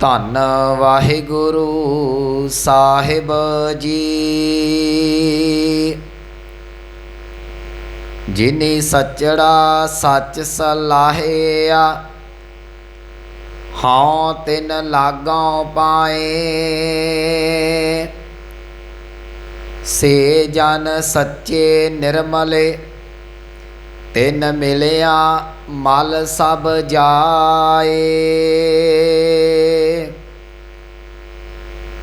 ਧੰਨ ਵਾਹਿਗੁਰੂ ਸਾਹਿਬ ਜੀ। ਜਿਨੇ ਸੱਚੜਾ ਸੱਚ ਸਲਾਹਿਆ, ਹਉ ਤਿਨ ਲਾਗੋਂ ਪਾਏ। ਸੇ ਜਨ ਸੱਚੇ ਨਿਰਮਲੇ, ਤਿਨ ਮਿਲਿਆ ਮਲ ਸਭ ਜਾਏ।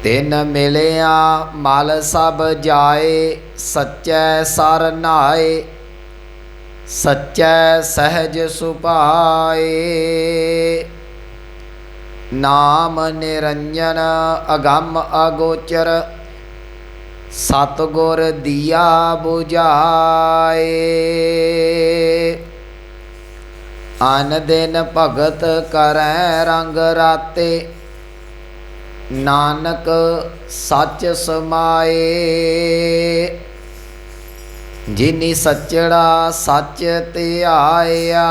ਤਿਨ ਮਿਲਿਆ, ਮਲ ਸਭ ਜਾਏ, ਸੱਚੈ ਸਰ ਨਾਏ, ਸੱਚੈ ਸਹਿਜ ਸੁਭਾਏ। ਨਾਮ ਨਿਰੰਜਨ, ਅਗੰਮ ਅਗੋਚਰ, ਸਤਗੁਰ ਦੀਆ 부ਝਾਏ ਅਨ ਦਿਨ ਭਗਤ ਕਰੈ ਰੰਗ ਰਾਤੇ ਨਾਨਕ ਸੱਚ ਸਮਾਏ। ਜਿਨੀ ਸੱਚੜਾ ਸੱਚ ਧਿਆਇਆ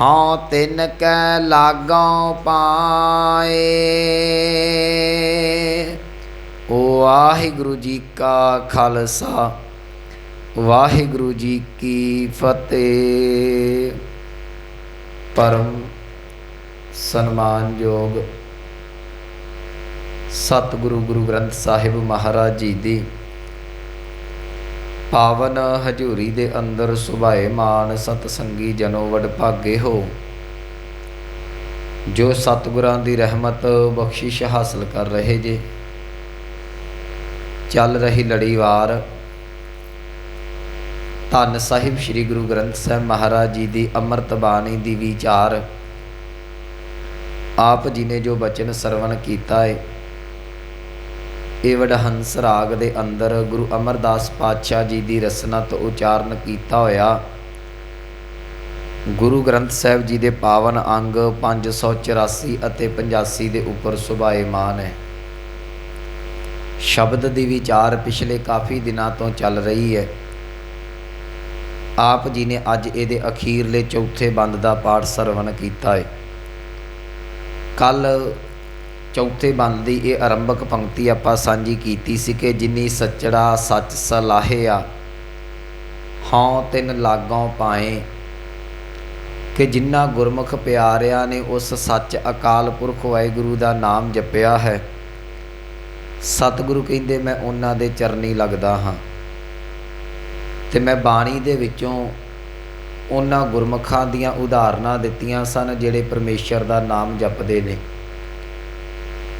ਹਉ ਤਿਨ ਕੈ ਲਾਗੋਂ ਪਾਏ। ਵਾਹਿਗੁਰੂ ਜੀ ਕਾ ਖਾਲਸਾ, ਵਾਹਿਗੁਰੂ ਜੀ ਕੀ ਫਤਿਹ। ਪਰਮ ਸਨਮਾਨਯੋਗ ਸਤਿਗੁਰੂ ਗੁਰੂ ਗ੍ਰੰਥ ਸਾਹਿਬ ਮਹਾਰਾਜ ਜੀ ਦੀ ਪਾਵਨ ਹਜੂਰੀ ਦੇ ਅੰਦਰ ਸੁਭਾਏ ਮਾਨ ਸਤ ਸੰਗੀ ਜਨੋ ਵਡ ਭਾਗੇ ਹੋ, ਜੋ ਸਤਿਗੁਰਾਂ ਦੀ ਰਹਿਮਤ ਬਖਸ਼ਿਸ਼ ਹਾਸਲ ਕਰ ਰਹੇ ਜੇ। ਚੱਲ ਰਹੀ ਲੜੀਵਾਰ ਧੰਨ ਸਾਹਿਬ ਸ੍ਰੀ ਗੁਰੂ ਗ੍ਰੰਥ ਸਾਹਿਬ ਮਹਾਰਾਜ ਜੀ ਦੀ ਅੰਮ੍ਰਿਤ ਬਾਣੀ ਦੀ ਵਿਚਾਰ ਆਪ ਜੀ ਨੇ ਜੋ ਬਚਨ ਸਰਵਣ ਕੀਤਾ ਹੈ ਇਹ ਵਡਹੰਸ ਰਾਗ ਦੇ ਅੰਦਰ ਗੁਰੂ ਅਮਰਦਾਸ ਪਾਤਸ਼ਾਹ ਜੀ ਦੀ ਰਸਨਾ ਤੋਂ ਉਚਾਰਨ ਕੀਤਾ ਹੋਇਆ। ਗੁਰੂ ਗ੍ਰੰਥ ਸਾਹਿਬ ਜੀ ਦੇ ਪਾਵਨ ਅੰਗ 584 ਅਤੇ 85 ਦੇ ਉੱਪਰ ਸੁਭਾਏਮਾਨ ਹੈ। ਸ਼ਬਦ ਦੀ ਵਿਚਾਰ ਪਿਛਲੇ ਕਾਫੀ ਦਿਨਾਂ ਤੋਂ ਚੱਲ ਰਹੀ ਹੈ। ਆਪ ਜੀ ਨੇ ਅੱਜ ਇਹਦੇ ਅਖੀਰਲੇ ਚੌਥੇ ਬੰਦ ਦਾ ਪਾਠ ਸਰਵਣ ਕੀਤਾ ਹੈ ਕੱਲ ਚੌਥੇ ਬੰਦ ਦੀ ਇਹ ਆਰੰਭਕ ਪੰਕਤੀ ਆਪਾਂ ਸਾਂਝੀ ਕੀਤੀ ਸੀ ਕਿ ਜਿਨੀ ਸੱਚੜਾ ਸੱਚ ਸਲਾਹਿਆ ਹਉ ਤਿੰਨ ਲਾਗੋਂ ਪਾਏ, ਕਿ ਜਿਨ੍ਹਾਂ ਗੁਰਮੁਖ ਪਿਆਰਿਆਂ ਨੇ ਉਸ ਸੱਚ ਅਕਾਲ ਪੁਰਖ ਵਾਹਿਗੁਰੂ ਦਾ ਨਾਮ ਜਪਿਆ ਹੈ, ਸਤਿਗੁਰੂ ਕਹਿੰਦੇ ਮੈਂ ਉਹਨਾਂ ਦੇ ਚਰਨੀ ਲੱਗਦਾ ਹਾਂ, ਤੇ ਮੈਂ ਬਾਣੀ ਦੇ ਵਿੱਚੋਂ ਉਹਨਾਂ ਗੁਰਮੁਖਾਂ ਦੀਆਂ ਉਦਾਹਰਨਾਂ ਦਿੱਤੀਆਂ ਸਨ, ਜਿਹੜੇ ਪਰਮੇਸ਼ਰ ਦਾ ਨਾਮ ਜਪਦੇ ਨੇ।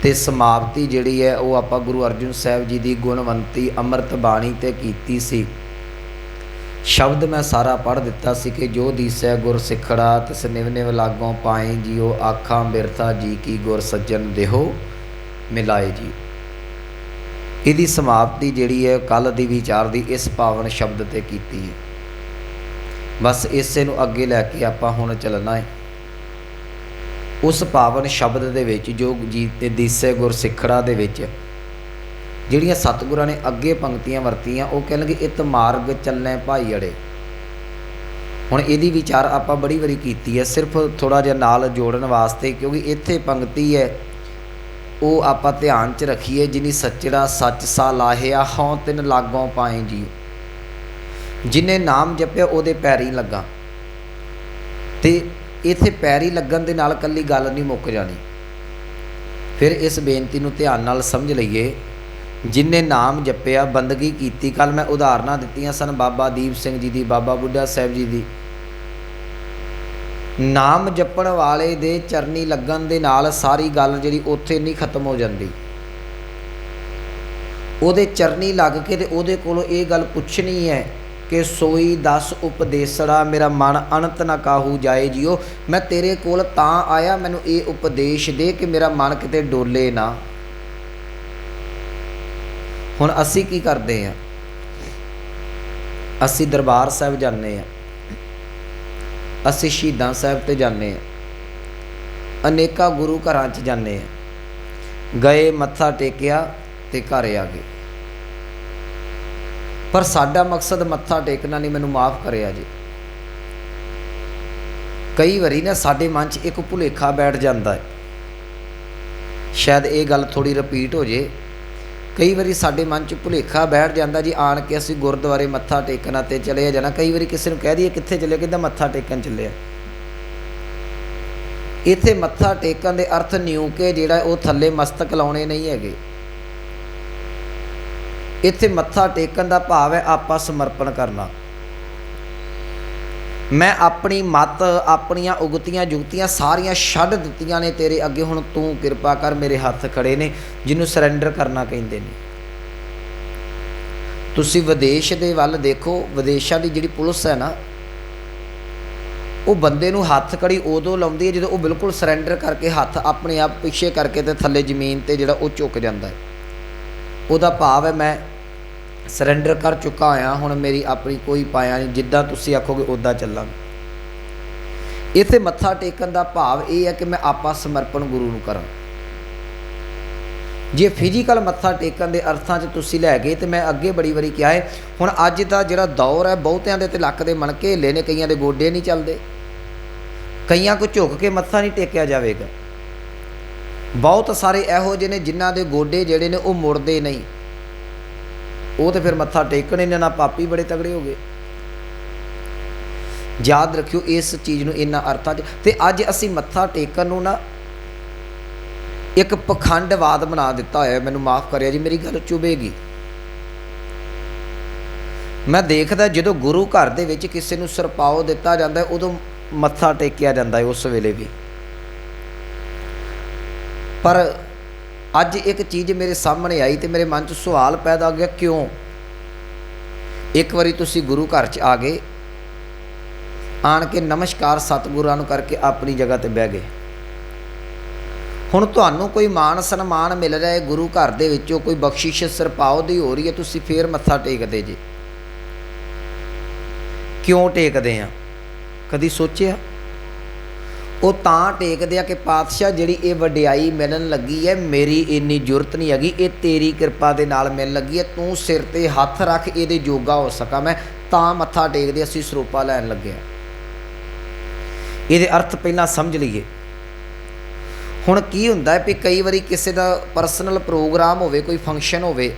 ਤੇ ਸਮਾਪਤੀ ਜਿਹੜੀ ਹੈ, ਉਹ ਆਪਾਂ ਗੁਰੂ ਅਰਜਨ ਸਾਹਿਬ ਜੀ ਦੀ ਗੁਣਵੰਤੀ ਅੰਮ੍ਰਿਤ ਬਾਣੀ ਤੇ ਕੀਤੀ ਸੀ। ਸ਼ਬਦ ਮੈਂ ਸਾਰਾ ਪੜ੍ਹ ਦਿੱਤਾ ਸੀ ਕਿ ਜੋ ਦੀਸੈ ਗੁਰ ਸਿਖੜਾ, ਤਿਸ ਨਿਵ ਨਿਵ ਲਾਗੋਂ ਪਾਏ ਜੀਓ, ਆਖਾਂ ਬਿਰਥਾ ਜੀ ਕੀ ਗੁਰ ਸੱਜਣ ਦੇਹੋ, ਮਿਲਾਏ ਜੀ। ਇਹਦੀ ਸਮਾਪਤੀ ਜਿਹੜੀ ਹੈ ਕੱਲ ਦੀ ਵਿਚਾਰ ਦੀ ਇਸ ਪਾਵਨ ਸ਼ਬਦ ਤੇ ਕੀਤੀ ਹੈ। ਬਸ ਇਸੇ ਨੂੰ ਅੱਗੇ ਲੈ ਕੇ ਆਪਾਂ ਹੁਣ ਚੱਲਣਾ ਹੈ ਉਸ ਪਾਵਨ ਸ਼ਬਦ ਦੇ ਵਿੱਚ, ਜੋ ਜੀ ਤੇ ਦੀਸੇ ਗੁਰ ਸਿੱਖੜਾ ਦੇ ਵਿੱਚ, ਜਿਹੜੀਆਂ ਸਤਿਗੁਰਾਂ ਨੇ ਅੱਗੇ ਪੰਕਤੀਆਂ ਵਰਤੀਆਂ, ਉਹ ਕਹਿਣਗੇ, ਇਤ ਮਾਰਗ ਚੱਲੇ ਭਾਈ ਅੜੇ ਹੁਣ ਇਹਦੀ ਵਿਚਾਰ ਆਪਾਂ ਬੜੀ ਵਾਰੀ ਕੀਤੀ ਹੈ, ਸਿਰਫ ਥੋੜਾ ਜਿਹਾ ਨਾਲ ਜੋੜਨ ਵਾਸਤੇ, ਕਿਉਂਕਿ ਇੱਥੇ ਪੰਕਤੀ ਹੈ, ਉਹ ਆਪਾਂ ਧਿਆਨ 'ਚ ਰੱਖੀਏ, ਜਿਨੀ ਸੱਚੜਾ ਸੱਚ ਸਾ ਲਾਹਿਆ, ਹਉ ਤਿਨ ਲਾਗੋਂ ਪਾਏ ਜੀ ਜਿਨੇ ਨਾਮ ਜਪਿਆ ਉਹਦੇ ਪੈਰੀ ਲੱਗਾ। ਤੇ ਇਥੇ ਪੈਰੀ ਲੱਗਣ ਦੇ ਨਾਲ ਕੱਲੀ ਗੱਲ ਨਹੀਂ ਮੁੱਕ ਜਾਣੀ। ਫਿਰ ਇਸ ਬੇਨਤੀ ਨੂੰ ਧਿਆਨ ਨਾਲ ਸਮਝ ਲਈਏ। ਜਿਨੇ ਨਾਮ ਜਪਿਆ, ਬੰਦਗੀ ਕੀਤੀ ਕੱਲ ਮੈਂ ਉਦਾਹਰਨਾਂ ਦਿੱਤੀਆਂ ਸਨ, ਬਾਬਾ ਦੀਪ ਸਿੰਘ ਜੀ ਦੀ, ਬਾਬਾ ਬੁੱਢਾ ਸਾਹਿਬ ਜੀ ਦੀ। ਨਾਮ ਜਪਣ ਵਾਲੇ ਦੇ ਚਰਨੀ ਲੱਗਣ ਦੇ ਨਾਲ ਸਾਰੀ ਗੱਲ ਜਿਹੜੀ ਉੱਥੇ ਨਹੀਂ ਖਤਮ ਹੋ ਜਾਂਦੀ। ਉਹਦੇ ਚਰਨੀ ਲੱਗ ਕੇ ਤੇ ਉਹਦੇ ਕੋਲੋਂ ਇਹ ਗੱਲ ਪੁੱਛਣੀ ਹੈ ਕਿ ਸੋਈ ਦਸ ਉਪਦੇਸੜਾ, ਮੇਰਾ ਮਨ ਅਨੰਤ ਨਾ ਕਾਹੂ ਜਾਏ ਜਿਓ। ਮੈਂ ਤੇਰੇ ਕੋਲ ਤਾਂ ਆਇਆ, ਮੈਨੂੰ ਇਹ ਉਪਦੇਸ਼ ਦੇ ਕਿ ਮੇਰਾ ਮਨ ਕਿਤੇ ਡੋਲੇ ਨਾ। ਹੁਣ ਅਸੀਂ ਕੀ ਕਰਦੇ ਆ? ਅਸੀਂ ਦਰਬਾਰ ਸਾਹਿਬ ਜਾਂਦੇ ਆ। ਅਸੀਂ ਸ਼ਹੀਦਾਂ ਸਾਹਿਬ ਤੇ ਜਾਂਦੇ ਆ। ਅਨੇਕਾਂ ਗੁਰੂ ਘਰਾਂ 'ਚ ਜਾਂਦੇ ਆ। ਗਏ, ਮੱਥਾ ਟੇਕਿਆ ਤੇ ਘਰ ਆ ਗਏ। ਪਰ ਸਾਡਾ ਮਕਸਦ ਮੱਥਾ ਟੇਕਣਾ ਨਹੀਂ, ਮੈਨੂੰ ਮਾਫ ਕਰਿਆ ਜੀ। ਕਈ ਵਾਰੀ ਨਾ ਸਾਡੇ ਮਨ 'ਚ ਇੱਕ ਭੁਲੇਖਾ ਬੈਠ ਜਾਂਦਾ ਹੈ। ਸ਼ਾਇਦ ਇਹ ਗੱਲ ਥੋੜੀ ਰਿਪੀਟ ਹੋ ਜੇ। ਕਈ ਵਾਰੀ ਸਾਡੇ ਮਨ 'ਚ ਭੁਲੇਖਾ ਬੈਠ ਜਾਂਦਾ ਜੀ, ਆਣ ਕੇ ਅਸੀਂ ਗੁਰਦੁਆਰੇ ਮੱਥਾ ਟੇਕਣਾ ਤੇ ਚਲੇ ਜਾਣਾ। ਕਈ ਵਾਰੀ ਕਿਸੇ ਨੂੰ ਕਹਿ ਦਈਏ, ਕਿੱਥੇ ਚੱਲੇ ਕਿੱਦਾਂ ਮੱਥਾ ਟੇਕਣ ਚੱਲੇ ਆ। ਇੱਥੇ ਮੱਥਾ ਟੇਕਣ ਦੇ ਅਰਥ ਨਿਉ ਕੇ ਜਿਹੜਾ ਉਹ ਥੱਲੇ ਮਸਤਕ ਲਾਉਣੇ ਨਹੀਂ ਹੈਗੇ। ਇੱਥੇ ਮੱਥਾ ਟੇਕਣ ਦਾ ਭਾਵ ਹੈ ਆਪਾਂ ਸਮਰਪਣ ਕਰਨਾ। ਮੈਂ ਆਪਣੀ ਮਤ, ਆਪਣੀਆਂ ਉਗਤੀਆਂ, ਜੁਗਤੀਆਂ ਸਾਰੀਆਂ ਛੱਡ ਦਿੱਤੀਆਂ ਨੇ ਤੇਰੇ ਅੱਗੇ। ਹੁਣ ਤੂੰ ਕਿਰਪਾ ਕਰ, ਮੇਰੇ ਹੱਥ ਖੜੇ ਨੇ, ਜਿਹਨੂੰ ਸਰੈਂਡਰ ਕਰਨਾ ਕਹਿੰਦੇ ਨੇ। ਤੁਸੀਂ ਵਿਦੇਸ਼ ਦੇ ਵੱਲ ਦੇਖੋ, ਵਿਦੇਸ਼ਾਂ ਦੀ ਜਿਹੜੀ ਪੁਲਿਸ ਹੈ ਨਾ, ਉਹ ਬੰਦੇ ਨੂੰ ਹੱਥ ਕੜੀ ਉਦੋਂ ਲਾਉਂਦੀ ਹੈ ਜਦੋਂ ਉਹ ਬਿਲਕੁਲ ਸਰੈਂਡਰ ਕਰਕੇ ਹੱਥ ਆਪਣੇ ਆਪ ਪਿੱਛੇ ਕਰਕੇ ਤੇ ਥੱਲੇ ਜ਼ਮੀਨ ਤੇ ਜਿਹੜਾ ਉਹ ਝੁਕ ਜਾਂਦਾ ਹੈ। ਉਹਦਾ ਭਾਵ ਹੈ ਮੈਂ ਸਰੈਂਡਰ ਕਰ ਚੁੱਕਾ ਹੋਇਆ, ਹੁਣ ਮੇਰੀ ਆਪਣੀ ਕੋਈ ਪਾਇਆ ਨਹੀਂ, ਜਿੱਦਾਂ ਤੁਸੀਂ ਆਖੋਗੇ ਉਦਾਂ ਚੱਲਾਂਗੇ। ਇੱਥੇ ਮੱਥਾ ਟੇਕਣ ਦਾ ਭਾਵ ਇਹ ਹੈ ਕਿ ਮੈਂ ਆਪਾ ਸਮਰਪਣ ਗੁਰੂ ਨੂੰ ਕਰਾਂ। ਜੇ ਫਿਜ਼ੀਕਲ ਮੱਥਾ ਟੇਕਣ ਦੇ ਅਰਥਾਂ 'ਚ ਤੁਸੀਂ ਲੈ ਗਏ ਤੇ ਮੈਂ ਅੱਗੇ ਬੜੀ ਵਾਰੀ ਕਿਹਾ ਹੈ, ਹੁਣ ਅੱਜ ਦਾ ਜਿਹੜਾ ਦੌਰ ਹੈ, ਬਹੁਤਿਆਂ ਦੇ ਤੇ ਲੱਕ ਦੇ ਮਣਕੇ, ਹਿੱਲੇ ਨੇ, ਕਈਆਂ ਦੇ ਗੋਡੇ ਨਹੀਂ ਚੱਲਦੇ। ਕਈਆਂ ਕੋ ਝੁਕ ਕੇ ਮੱਥਾ ਨਹੀਂ ਟੇਕਿਆ ਜਾਵੇਗਾ। ਬਹੁਤ ਸਾਰੇ ਇਹੋ ਜਿਹੇ ਨੇ ਜਿਨ੍ਹਾਂ ਦੇ ਗੋਡੇ ਜਿਹੜੇ ਨੇ ਉਹ ਮੁੜਦੇ ਨਹੀਂ। ਉਹ ਤੇ ਫਿਰ ਮੱਥਾ ਟੇਕਣ ਇਹਨਾਂ ਨਾਲ ਪਾਪੀ ਬੜੇ ਤਗੜੇ ਹੋ ਗਏ। ਯਾਦ ਰੱਖਿਓ, ਇਸ ਚੀਜ਼ ਨੂੰ ਇਹਨਾਂ ਅਰਥਾਂ 'ਚ ਤੇ ਅੱਜ ਅਸੀਂ ਮੱਥਾ ਟੇਕਣ ਨੂੰ ਨਾ ਇੱਕ ਪਖੰਡਵਾਦ ਬਣਾ ਦਿੱਤਾ ਹੋਇਆ। ਮੈਨੂੰ ਮਾਫ ਕਰਿਆ ਜੀ, ਮੇਰੀ ਗੱਲ ਚੁਭੇਗੀ ਮੈਂ ਦੇਖਦਾ ਜਦੋਂ ਗੁਰੂ ਘਰ ਦੇ ਵਿੱਚ ਕਿਸੇ ਨੂੰ ਸਰਪਾਓ ਦਿੱਤਾ ਜਾਂਦਾ, ਉਦੋਂ ਮੱਥਾ ਟੇਕਿਆ ਜਾਂਦਾ ਉਸ ਵੇਲੇ ਵੀ। ਪਰ ਅੱਜ ਇੱਕ ਚੀਜ਼ ਮੇਰੇ ਸਾਹਮਣੇ ਆਈ ਤੇ ਮੇਰੇ ਮਨ 'ਚ ਸਵਾਲ ਪੈਦਾ ਹੋ ਗਿਆ, ਕਿਉਂ? ਇੱਕ ਵਾਰੀ ਤੁਸੀਂ ਗੁਰੂ ਘਰ 'ਚ ਆ ਗਏ, ਆਣ ਕੇ ਨਮਸਕਾਰ ਸਤਿਗੁਰਾਂ ਨੂੰ ਕਰਕੇ ਆਪਣੀ ਜਗ੍ਹਾ ਤੇ ਬਹਿ ਗਏ। ਹੁਣ ਤੁਹਾਨੂੰ ਕੋਈ ਮਾਣ ਸਨਮਾਨ ਮਿਲ ਰਿਹਾ ਹੈ ਗੁਰੂ ਘਰ ਦੇ ਵਿੱਚੋਂ, ਕੋਈ ਬਖਸ਼ਿਸ਼ ਸਰਪਾਉ ਦੀ ਹੋ ਰਹੀ ਹੈ, ਤੁਸੀਂ ਫੇਰ ਮੱਥਾ ਟੇਕਦੇ ਜੀ। ਕਿਉਂ ਟੇਕਦੇ ਆ? ਕਦੀ ਸੋਚਿਆ? ਉਹ ਤਾਂ ਟੇਕਦੇ ਆ ਕਿ ਪਾਤਸ਼ਾਹ ਜਿਹੜੀ ਇਹ ਵਡਿਆਈ ਮਿਲਣ ਲੱਗੀ ਹੈ ਮੇਰੀ ਇੰਨੀ ਜ਼ਰੂਰਤ ਨਹੀਂ ਹੈਗੀ, ਇਹ ਤੇਰੀ ਕਿਰਪਾ ਦੇ ਨਾਲ ਮਿਲਣ ਲੱਗੀ ਹੈ ਤੂੰ ਸਿਰ ਤੇ ਹੱਥ ਰੱਖ, ਇਹਦੇ ਜੋਗਾ ਹੋ ਸਕਾਂ ਮੈਂ, ਤਾਂ ਮੱਥਾ ਟੇਕਦੇ ਅਸੀਂ ਸਰੂਪਾ ਲੈਣ ਲੱਗੇ ਆ। ਇਹਦੇ ਅਰਥ ਪਹਿਲਾਂ ਸਮਝ ਲਈਏ। ਹੁਣ ਕੀ ਹੁੰਦਾ ਹੈ ਵੀ ਕਈ ਵਾਰੀ ਕਿਸੇ ਦਾ ਪਰਸਨਲ ਪ੍ਰੋਗਰਾਮ ਹੋਵੇ, ਕੋਈ ਫੰਕਸ਼ਨ ਹੋਵੇ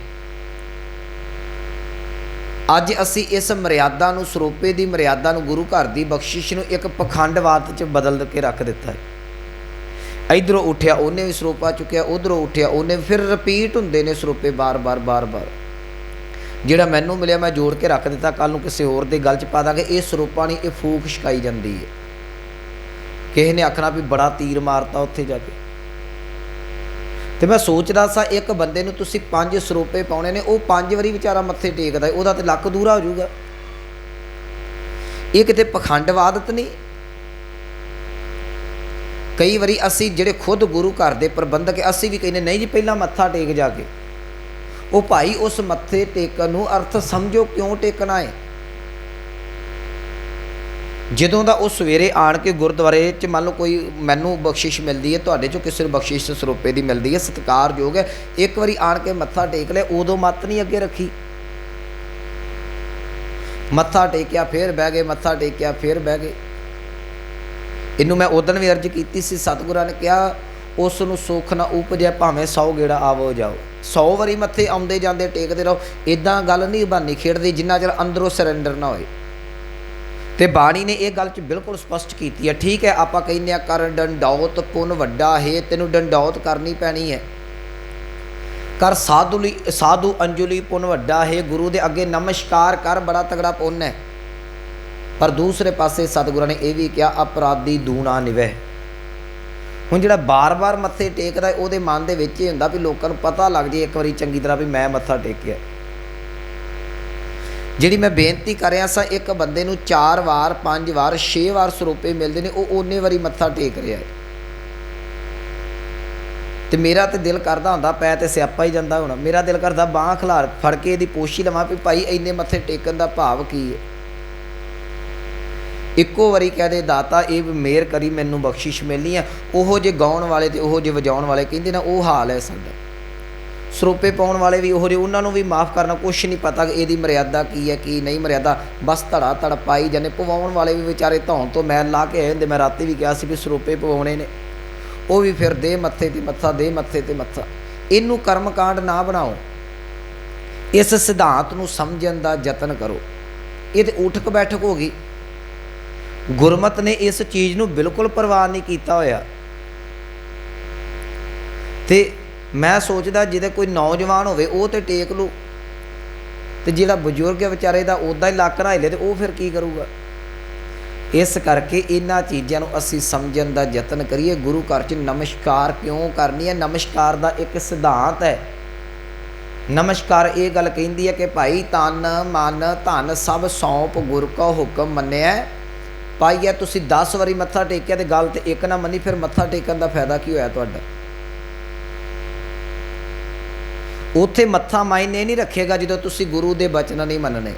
ਅੱਜ ਅਸੀਂ ਇਸ ਮਰਿਆਦਾ ਨੂੰ, ਸਰੂਪੇ ਦੀ ਮਰਿਆਦਾ ਨੂੰ, ਗੁਰੂ ਘਰ ਦੀ ਬਖਸ਼ਿਸ਼ ਨੂੰ ਇੱਕ ਪਖੰਡਵਾਦ 'ਚ ਬਦਲ ਕੇ ਰੱਖ ਦਿੱਤਾ ਹੈ। ਇਧਰੋਂ ਉੱਠਿਆ, ਉਹਨੇ ਵੀ ਸਰੂਪਾ ਚੁੱਕਿਆ, ਉਧਰੋਂ ਉੱਠਿਆ, ਉਹਨੇ ਫਿਰ ਰਿਪੀਟ ਹੁੰਦੇ ਨੇ ਸਰੂਪੇ ਬਾਰ-ਬਾਰ ਬਾਰ-ਬਾਰ ਜਿਹੜਾ ਮੈਨੂੰ ਮਿਲਿਆ, ਮੈਂ ਜੋੜ ਕੇ ਰੱਖ ਦਿੱਤਾ ਕੱਲ ਨੂੰ ਕਿਸੇ ਹੋਰ ਦੇ ਗੱਲ 'ਚ ਪਾ ਦਾਂਗੇ, ਇਹ ਸਰੂਪਾ ਨਹੀਂ, ਇਹ ਫੂਕ ਛਕਾਈ ਜਾਂਦੀ ਹੈ। ਕਿਸੇ ਨੇ ਆਖਣਾ ਵੀ ਬੜਾ ਤੀਰ ਮਾਰਤਾ ਉੱਥੇ ਜਾ ਕੇ। ਤੇ ਮੈਂ ਸੋਚਦਾ ਸਾਂ ਇੱਕ ਬੰਦੇ ਨੂੰ ਤੁਸੀਂ ਪੰਜ ਸਰੋਪੇ ਪਾਉਣੇ ਨੇ ਉਹ ਪੰਜ ਵਾਰੀ ਵਿਚਾਰਾ ਮੱਥੇ ਟੇਕਦਾ ਹੈ, ਉਹਦਾ ਤੇ ਲੱਕ ਦੂਰਾ ਹੋ ਜਾਊਗਾ। ਇਹ ਕਿਤੇ ਪਖੰਡਵਾਦਤ ਨਹੀਂ? ਕਈ ਵਾਰੀ ਅਸੀਂ ਜਿਹੜੇ ਖੁਦ ਗੁਰੂ ਘਰ ਦੇ ਪ੍ਰਬੰਧਕ ਅਸੀਂ ਵੀ ਕਹਿੰਦੇ ਨਹੀਂ ਜੀ ਪਹਿਲਾਂ ਮੱਥਾ ਟੇਕ ਜਾ ਕੇ। ਉਹ ਭਾਈ ਉਸ ਮੱਥੇ ਟੇਕਣ ਨੂੰ ਅਰਥ ਸਮਝੋ ਕਿਉਂ ਟੇਕਣਾ ਹੈ? ਜਦੋਂ ਦਾ ਉਹ ਸਵੇਰੇ ਆਣ ਕੇ ਗੁਰਦੁਆਰੇ 'ਚ ਮੰਨ ਲਓ ਕੋਈ ਮੈਨੂੰ ਬਖਸ਼ਿਸ਼ ਮਿਲਦੀ ਹੈ, ਤੁਹਾਡੇ 'ਚੋਂ ਕਿਸੇ ਨੂੰ ਬਖਸ਼ਿਸ਼ ਸਰੋਪੇ ਦੀ ਮਿਲਦੀ ਹੈ, ਸਤਿਕਾਰਯੋਗ ਹੈ, ਇੱਕ ਵਾਰੀ ਆਣ ਕੇ ਮੱਥਾ ਟੇਕ ਲਿਆ, ਉਦੋਂ ਮੱਤ ਨਹੀਂ ਅੱਗੇ ਰੱਖੀ। ਮੱਥਾ ਟੇਕਿਆ, ਫੇਰ ਬਹਿ ਗਏ, ਮੱਥਾ ਟੇਕਿਆ, ਫੇਰ ਬਹਿ ਗਏ। ਇਹਨੂੰ ਮੈਂ ਉਦੋਂ ਵੀ ਅਰਜ਼ ਕੀਤੀ ਸੀ, ਸਤਿਗੁਰਾਂ ਨੇ ਕਿਹਾ, ਉਸ ਨੂੰ ਸੁੱਖ ਨਾ ਉਪਜੇ, ਭਾਵੇਂ 100 ਗੇੜਾ ਆਵੋ ਜਾਓ। 100 ਵਾਰੀ ਮੱਥੇ ਆਉਂਦੇ ਜਾਂਦੇ ਟੇਕਦੇ ਰਹੋ ਇਦਾਂ ਗੱਲ ਨਹੀਂ ਬਾਨੀ ਖੇਡਦੀ, ਜਿੰਨਾ ਚਿਰ ਅੰਦਰੋਂ ਸਰੈਂਡਰ ਨਾ ਹੋਏ। ਤੇ ਬਾਣੀ ਨੇ ਇਹ ਗੱਲ ਚ ਬਿਲਕੁਲ ਸਪਸ਼ਟ ਕੀਤੀ ਹੈ, ਠੀਕ ਹੈ, ਆਪਾਂ ਕਹਿੰਦੇ ਆ ਕਰ ਡੰਡੌਤ ਪੁੰਨ ਵੱਡਾ ਹੈ, ਤੈਨੂੰ ਡੰਡੌਤ ਕਰਨੀ ਪੈਣੀ ਹੈ। ਕਰ ਸਾਧੂ ਲਈ, ਸਾਧੂ ਅੰਜੁਲੀ ਪੁੰਨ ਵੱਡਾ ਹੈ, ਗੁਰੂ ਦੇ ਅੱਗੇ ਨਮਸਕਾਰ ਕਰ, ਬੜਾ ਤਗੜਾ ਪੁੰਨ ਹੈ। ਪਰ ਦੂਸਰੇ ਪਾਸੇ ਸਤਿਗੁਰਾਂ ਨੇ ਇਹ ਵੀ ਕਿਹਾ, ਅਪਰਾਧੀ ਦੂਣਾ ਨਿਵਹਿ। ਹੁਣ ਜਿਹੜਾ ਬਾਰ-ਬਾਰ ਮੱਥੇ ਟੇਕਦਾ ਉਹਦੇ ਮਨ ਦੇ ਵਿੱਚ ਇਹ ਹੁੰਦਾ ਵੀ ਲੋਕਾਂ ਨੂੰ ਪਤਾ ਲੱਗ ਜੇ ਇੱਕ ਵਾਰੀ ਚੰਗੀ ਤਰ੍ਹਾਂ ਵੀ ਮੈਂ ਮੱਥਾ ਟੇਕਿਆ। ਜਿਹੜੀ ਮੈਂ ਬੇਨਤੀ ਕਰ ਰਿਹਾ ਸਾਂ, ਇੱਕ ਬੰਦੇ ਨੂੰ 4 ਵਾਰ 5 ਵਾਰ 6 ਵਾਰ ਸਰੂਪੇ ਮਿਲਦੇ ਨੇ, ਉਹ ਓਨੇ ਵਾਰੀ ਮੱਥਾ ਟੇਕ ਰਿਹਾ ਹੈ। ਤੇ ਮੇਰਾ ਤੇ ਦਿਲ ਕਰਦਾ ਹੁੰਦਾ ਪੈ ਤੇ ਸਿਆਪਾ ਹੀ ਜਾਂਦਾ ਹੁਣ। ਮੇਰਾ ਦਿਲ ਕਰਦਾ ਬਾਹ ਖਿਲਾਰ, ਫੜ ਕੇ ਇਹਦੀ ਪੋਸ਼ੀ ਲਵਾਂ ਵੀ ਭਾਈ ਇੰਨੇ ਮੱਥੇ ਟੇਕਣ ਦਾ ਭਾਵ ਕੀ ਹੈ? ਇੱਕੋ ਵਾਰੀ ਕਹਦੇ ਦਾਤਾ, ਇਹ ਮੇਰ ਕਰੀ ਮੈਨੂੰ ਬਖਸ਼ਿਸ਼ ਮਿਲਣੀ ਆ। ਉਹੋ ਜੇ ਗਾਉਣ ਵਾਲੇ ਤੇ ਉਹੋ ਜੇ ਵਜਾਉਣ ਵਾਲੇ ਕਹਿੰਦੇ ਨਾ, ਉਹ ਹਾਲ ਹੈ ਸਾਡਾ। ਸਰੋਪੇ ਪਾਉਣ ਵਾਲੇ ਵੀ ਉਹ ਜਿਹੇ, ਉਹਨਾਂ ਨੂੰ ਵੀ ਮਾਫ ਕਰਨਾ, ਕੁਛ ਨਹੀਂ ਪਤਾ ਕਿ ਇਹਦੀ ਮਰਿਆਦਾ ਕੀ ਹੈ, ਕੀ ਨਹੀਂ ਮਰਿਆਦਾ। ਬਸ ਧੜਾ ਧੜ ਪਾਈ ਜਾਂਦੇ, ਪਵਾਉਣ ਵਾਲੇ ਵੀ ਵਿਚਾਰੇ ਧੌਣ ਤੋਂ ਮੈਲ ਲਾ ਕੇ ਆਏ ਹੁੰਦੇ। ਮੈਂ ਰਾਤੀ ਵੀ ਕਿਹਾ ਸੀ ਵੀ ਸਰੋਪੇ ਪਵਾਉਣੇ ਨੇ। ਉਹ ਵੀ ਫਿਰ ਦੇ ਮੱਥੇ ਤੇ ਮੱਥਾ, ਦੇ ਮੱਥੇ ਤੇ ਮੱਥਾ। ਇਹਨੂੰ ਕਰਮਕਾਂਡ ਨਾ ਬਣਾਓ। ਇਸ ਸਿਧਾਂਤ ਨੂੰ ਸਮਝਣ ਦਾ ਯਤਨ ਕਰੋ। ਇਹ ਤੇ ਉਠਕ ਬੈਠਕ ਹੋ ਗਈ। ਗੁਰਮਤ ਨੇ ਇਸ ਚੀਜ਼ ਨੂੰ ਬਿਲਕੁਲ ਪਰਵਾਹ ਨਹੀਂ ਕੀਤਾ ਹੋਇਆ। ਤੇ ਮੈਂ ਸੋਚਦਾ ਜਿਹਦੇ ਕੋਈ ਨੌਜਵਾਨ ਹੋਵੇ, ਉਹ ਤੇ ਟੇਕ ਲੂ ਤੇ ਜਿਹੜਾ ਬਜ਼ੁਰਗ ਹੈ ਵਿਚਾਰੇ ਦਾ ਉਦਾਂ ਹੀ ਲੱਕ ਰਾਇਲੇ ਤੇ ਉਹ ਫਿਰ ਕੀ ਕਰੂਗਾ? ਇਸ ਕਰਕੇ ਇਹਨਾਂ ਚੀਜ਼ਾਂ ਨੂੰ ਅਸੀਂ ਸਮਝਣ ਦਾ ਯਤਨ ਕਰੀਏ। ਗੁਰੂ ਘਰ 'ਚ ਨਮਸਕਾਰ ਕਿਉਂ ਕਰਨੀ ਹੈ? ਨਮਸਕਾਰ ਦਾ ਇੱਕ ਸਿਧਾਂਤ ਹੈ। ਨਮਸਕਾਰ ਇਹ ਗੱਲ ਕਹਿੰਦੀ ਹੈ ਕਿ ਭਾਈ, ਤਨ, ਮਨ, ਧਨ ਸਭ ਸੌਂਪ ਗੁਰ ਕਾ ਹੁਕਮ ਮੰਨਿਆ। ਪਾਈਆ ਤੁਸੀਂ 10 ਵਾਰੀ ਮੱਥਾ ਟੇਕਿਆ ਤੇ ਗੱਲ ਤੇ ਇੱਕ ਨਾ ਮੰਨੀ, ਫਿਰ ਮੱਥਾ ਟੇਕਣ ਦਾ ਫਾਇਦਾ ਕੀ ਹੋਇਆ ਤੁਹਾਡਾ? ਉੱਥੇ ਮੱਥਾ ਮਾਇਨੇ ਨਹੀਂ ਰੱਖੇਗਾ ਜਦੋਂ ਤੁਸੀਂ ਗੁਰੂ ਦੇ ਬਚਨ ਨਹੀਂ ਮੰਨਣੇ।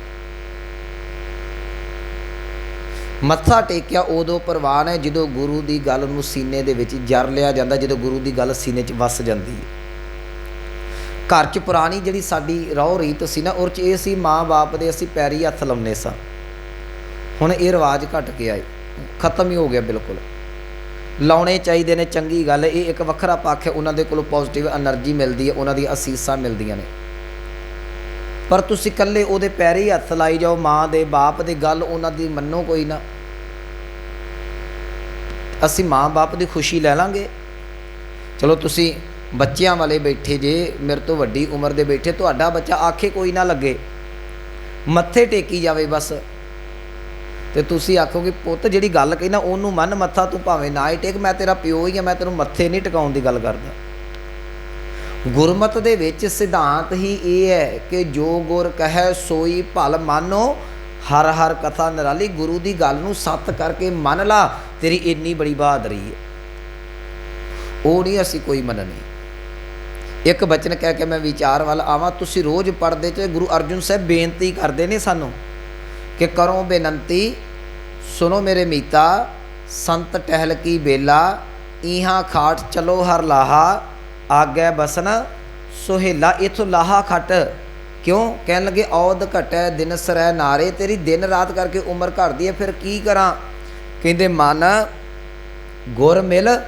ਮੱਥਾ ਟੇਕਿਆ ਉਦੋਂ ਪ੍ਰਵਾਨ ਹੈ ਜਦੋਂ ਗੁਰੂ ਦੀ ਗੱਲ ਨੂੰ ਸੀਨੇ ਦੇ ਵਿੱਚ ਜਰ ਲਿਆ ਜਾਂਦਾ, ਜਦੋਂ ਗੁਰੂ ਦੀ ਗੱਲ ਸੀਨੇ 'ਚ ਵਸ ਜਾਂਦੀ ਹੈ। ਘਰ 'ਚ ਪੁਰਾਣੀ ਜਿਹੜੀ ਸਾਡੀ ਰਹੁ ਰੀਤ ਸੀ ਨਾ ਉਹ 'ਚ ਇਹ ਸੀ ਮਾਂ-ਬਾਪ ਦੇ ਅਸੀਂ ਪੈਰੀ ਹੱਥ ਲਾਉਨੇ ਸਾਂ। ਹੁਣ ਇਹ ਰਿਵਾਜ ਘਟ ਗਿਆ ਏ। ਖਤਮ ਹੀ ਹੋ ਗਿਆ ਬਿਲਕੁਲ। ਲਾਉਣੇ ਚਾਹੀਦੇ ਨੇ, ਚੰਗੀ ਗੱਲ ਇਹ ਇੱਕ ਵੱਖਰਾ ਪੱਖ ਹੈ, ਉਹਨਾਂ ਦੇ ਕੋਲੋਂ ਪੋਜ਼ਿਟਿਵ એનર્ਜੀ ਮਿਲਦੀ ਹੈ, ਉਹਨਾਂ ਦੀ ਅਸੀਸਾਂ ਮਿਲਦੀਆਂ ਨੇ। ਪਰ ਤੁਸੀਂ ਇਕੱਲੇ ਉਹਦੇ ਪੈਰੀ ਹੱਥ ਲਾਈ ਜਾਓ, ਮਾਂ ਦੇ ਬਾਪ ਦੇ ਗੱਲ ਉਹਨਾਂ ਦੀ ਮੰਨੋ ਕੋਈ ਨਾ। ਅਸੀਂ ਮਾਂ-ਬਾਪ ਦੀ ਖੁਸ਼ੀ ਲੈ ਲਾਂਗੇ। ਚਲੋ ਤੁਸੀਂ ਬੱਚਿਆਂ ਵਾਲੇ ਬੈਠੇ ਜੇ, ਮੇਰੇ ਤੋਂ ਵੱਡੀ ਉਮਰ ਦੇ ਬੈਠੇ, ਤੁਹਾਡਾ ਬੱਚਾ ਆਖੇ ਕੋਈ ਨਾ ਲੱਗੇ। ਮੱਥੇ ਟੇਕੀ ਜਾਵੇ ਬਸ। ਤੇ ਤੁਸੀਂ ਆਖੋਗੇ ਪੁੱਤ ਜਿਹੜੀ ਗੱਲ ਕਹੀ ਨਾ, ਉਹਨੂੰ ਮਨ ਮੱਥਾ ਤੂੰ ਭਾਵੇਂ ਨਾ ਹੀ ਟੇਕ, ਮੈਂ ਤੇਰਾ ਪਿਓ ਹੀ ਆ, ਮੈਂ ਤੈਨੂੰ ਮੱਥੇ ਨਹੀਂ ਟਿਕਾਉਣ ਦੀ ਗੱਲ ਕਰਦਾ। ਗੁਰਮਤ ਦੇ ਵਿੱਚ ਸਿਧਾਂਤ ਹੀ ਇਹ ਹੈ ਕਿ ਜੋ ਗੁਰ ਕਹੈ, ਸੋਈ ਭਲ ਮਾਨੋ, ਹਰ ਹਰ ਕਥਾ ਨਿਰਾਲੀ, ਗੁਰੂ ਦੀ ਗੱਲ ਨੂੰ ਸੱਤ ਕਰਕੇ ਮੰਨ ਲਾ, ਤੇਰੀ ਇੰਨੀ ਬੜੀ ਬਹਾਦਰੀ ਹੈ। ਉਹ ਨਹੀਂ ਅਸੀਂ ਕੋਈ ਮੰਨਣੀ। ਇੱਕ ਬਚਨ ਕਹਿ ਕੇ ਮੈਂ ਵਿਚਾਰ ਵੱਲ ਆਵਾਂ, ਤੁਸੀਂ ਰੋਜ਼ ਪੜਦੇ ਚ ਗੁਰੂ ਅਰਜੁਨ ਸਾਹਿਬ ਬੇਨਤੀ ਕਰਦੇ ਨੇ ਸਾਨੂੰ ਕਿ ਕਰੋ ਬੇਨੰਤੀ ਸੁਨੋ ਮੇਰੇ ਮੀਤਾ, ਸੰਤ ਟਹਿਲ ਕੀ ਬੇਲਾ ਇਹਾਂ ਖਾਟ ਚਲੋ ਹਰ ਲਾਹਾ, ਆਗੇ ਬਸਨ, ਸੁਹੇਲਾ ਇਥੋਂ ਲਾਹਾ ਖਟ। ਕਿਉਂ? ਕਹਿਣ ਲੱਗੇ, ਔਦ ਘਟੈ, ਦਿਨ ਸਰੈ ਨਾਰੇ, ਤੇਰੀ ਦਿਨ ਰਾਤ ਕਰਕੇ ਉਮਰ ਘਟਦੀ ਹੈ, ਫਿਰ ਕੀ ਕਰਾਂ? ਕਹਿੰਦੇ, ਮਨ, ਗੁਰ ਮਿਲ,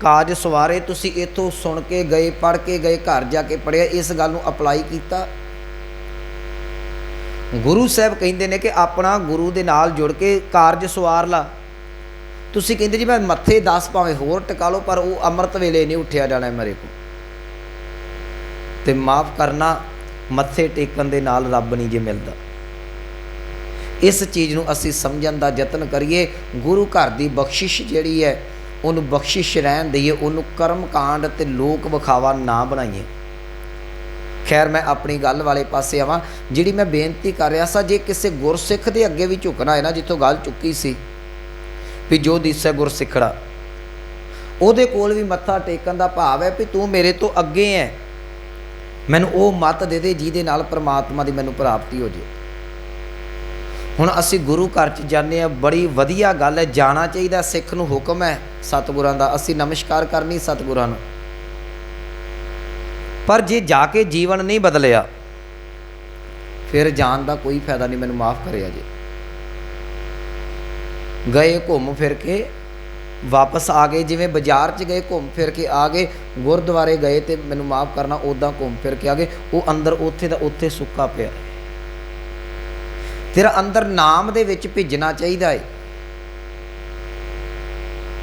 ਕਾਜ ਸਵਾਰੇ, ਤੁਸੀਂ ਇਥੋਂ ਸੁਣ ਕੇ ਗਏ ਪੜ ਕੇ ਗਏ, ਘਰ ਜਾ ਕੇ ਪੜਿਆ ਇਸ ਗੱਲ ਨੂੰ ਅਪਲਾਈ ਕੀਤਾ। ਗੁਰੂ ਸਾਹਿਬ ਕਹਿੰਦੇ ਨੇ ਕਿ ਆਪਣਾ ਗੁਰੂ ਦੇ ਨਾਲ ਜੁੜ ਕੇ ਕਾਰਜ ਸਵਾਰ ਲਾ। ਤੁਸੀਂ ਕਹਿੰਦੇ ਜੀ ਮੈਂ ਮੱਥੇ 10 ਭਾਵੇਂ ਹੋਰ ਟਿਕਾ ਲਓ, ਪਰ ਉਹ ਅੰਮ੍ਰਿਤ ਵੇਲੇ ਨਹੀਂ ਉੱਠਿਆ ਜਾਣਾ ਮੇਰੇ ਕੋ ਤੇ ਮਾਫ ਕਰਨਾ, ਮੱਥੇ ਟੇਕਣ ਦੇ ਨਾਲ ਰੱਬ ਨਹੀਂ ਜੇ ਮਿਲਦਾ। ਇਸ ਚੀਜ਼ ਨੂੰ ਅਸੀਂ ਸਮਝਣ ਦਾ ਯਤਨ ਕਰੀਏ। ਗੁਰੂ ਘਰ ਦੀ ਬਖਸ਼ਿਸ਼ ਜਿਹੜੀ ਹੈ, ਉਹਨੂੰ ਬਖਸ਼ਿਸ਼ ਰਹਿਣ ਦਈਏ, ਉਹਨੂੰ ਕਰਮ ਕਾਂਡ ਤੇ ਲੋਕ ਵਿਖਾਵਾ ਨਾ ਬਣਾਈਏ। ਖੈਰ ਮੈਂ ਆਪਣੀ ਗੱਲ ਵਾਲੇ ਪਾਸੇ ਆਵਾਂ। ਜਿਹੜੀ ਮੈਂ ਬੇਨਤੀ ਕਰ ਰਿਹਾ ਸਾਂ, ਜੇ ਕਿਸੇ ਗੁਰਸਿੱਖ ਦੇ ਅੱਗੇ ਵੀ ਝੁਕਣਾ ਹੈ ਨਾ, ਜਿੱਥੋਂ ਗੱਲ ਚੁੱਕੀ ਸੀ ਵੀ ਜੋ ਦਿਸੈ ਗੁਰਸਿੱਖੜਾ, ਉਹਦੇ ਕੋਲ ਵੀ ਮੱਥਾ ਟੇਕਣ ਦਾ ਭਾਵ ਹੈ ਵੀ ਤੂੰ ਮੇਰੇ ਤੋਂ ਅੱਗੇ ਹੈ। ਮੈਨੂੰ ਉਹ ਮਤ ਦੇ ਦੇ ਜਿਹਦੇ ਨਾਲ ਪ੍ਰਮਾਤਮਾ ਦੀ ਮੈਨੂੰ ਪ੍ਰਾਪਤੀ ਹੋ ਜੇ। ਹੁਣ ਅਸੀਂ ਗੁਰੂ ਘਰ ਚ ਜਾਂਦੇ ਆ ਬੜੀ ਵਧੀਆ ਗੱਲ ਹੈ, ਜਾਣਾ ਚਾਹੀਦਾ, ਸਿੱਖ ਨੂੰ ਹੁਕਮ ਹੈ ਸਤਿਗੁਰਾਂ ਦਾ। ਅਸੀਂ ਨਮਸਕਾਰ ਕਰਨੀ ਸਤਿਗੁਰਾਂ ਨੂੰ। ਪਰ ਜੇ ਜਾ ਕੇ ਜੀਵਨ ਨਹੀਂ ਬਦਲਿਆ, ਫਿਰ ਜਾਣ ਦਾ ਕੋਈ ਫਾਇਦਾ ਨਹੀਂ, ਮੈਨੂੰ ਮਾਫ ਕਰਿਆ ਜੇ। ਗਏ ਘੁੰਮ ਫਿਰ ਕੇ ਵਾਪਸ ਆ ਗਏ, ਜਿਵੇਂ ਬਾਜ਼ਾਰ 'ਚ ਗਏ, ਘੁੰਮ ਫਿਰ ਕੇ ਆ ਗਏ, ਗੁਰਦੁਆਰੇ ਗਏ ਤੇ ਮੈਨੂੰ ਮਾਫ ਕਰਨਾ ਉਦਾਂ ਘੁੰਮ ਫਿਰ ਕੇ ਆ ਗਏ, ਉਹ ਅੰਦਰ ਉੱਥੇ ਦਾ ਉੱਥੇ ਸੁੱਕਾ ਪਿਆ। ਤੇਰਾ ਅੰਦਰ ਨਾਮ ਦੇ ਵਿੱਚ ਭਿੱਜਣਾ ਚਾਹੀਦਾ ਹੈ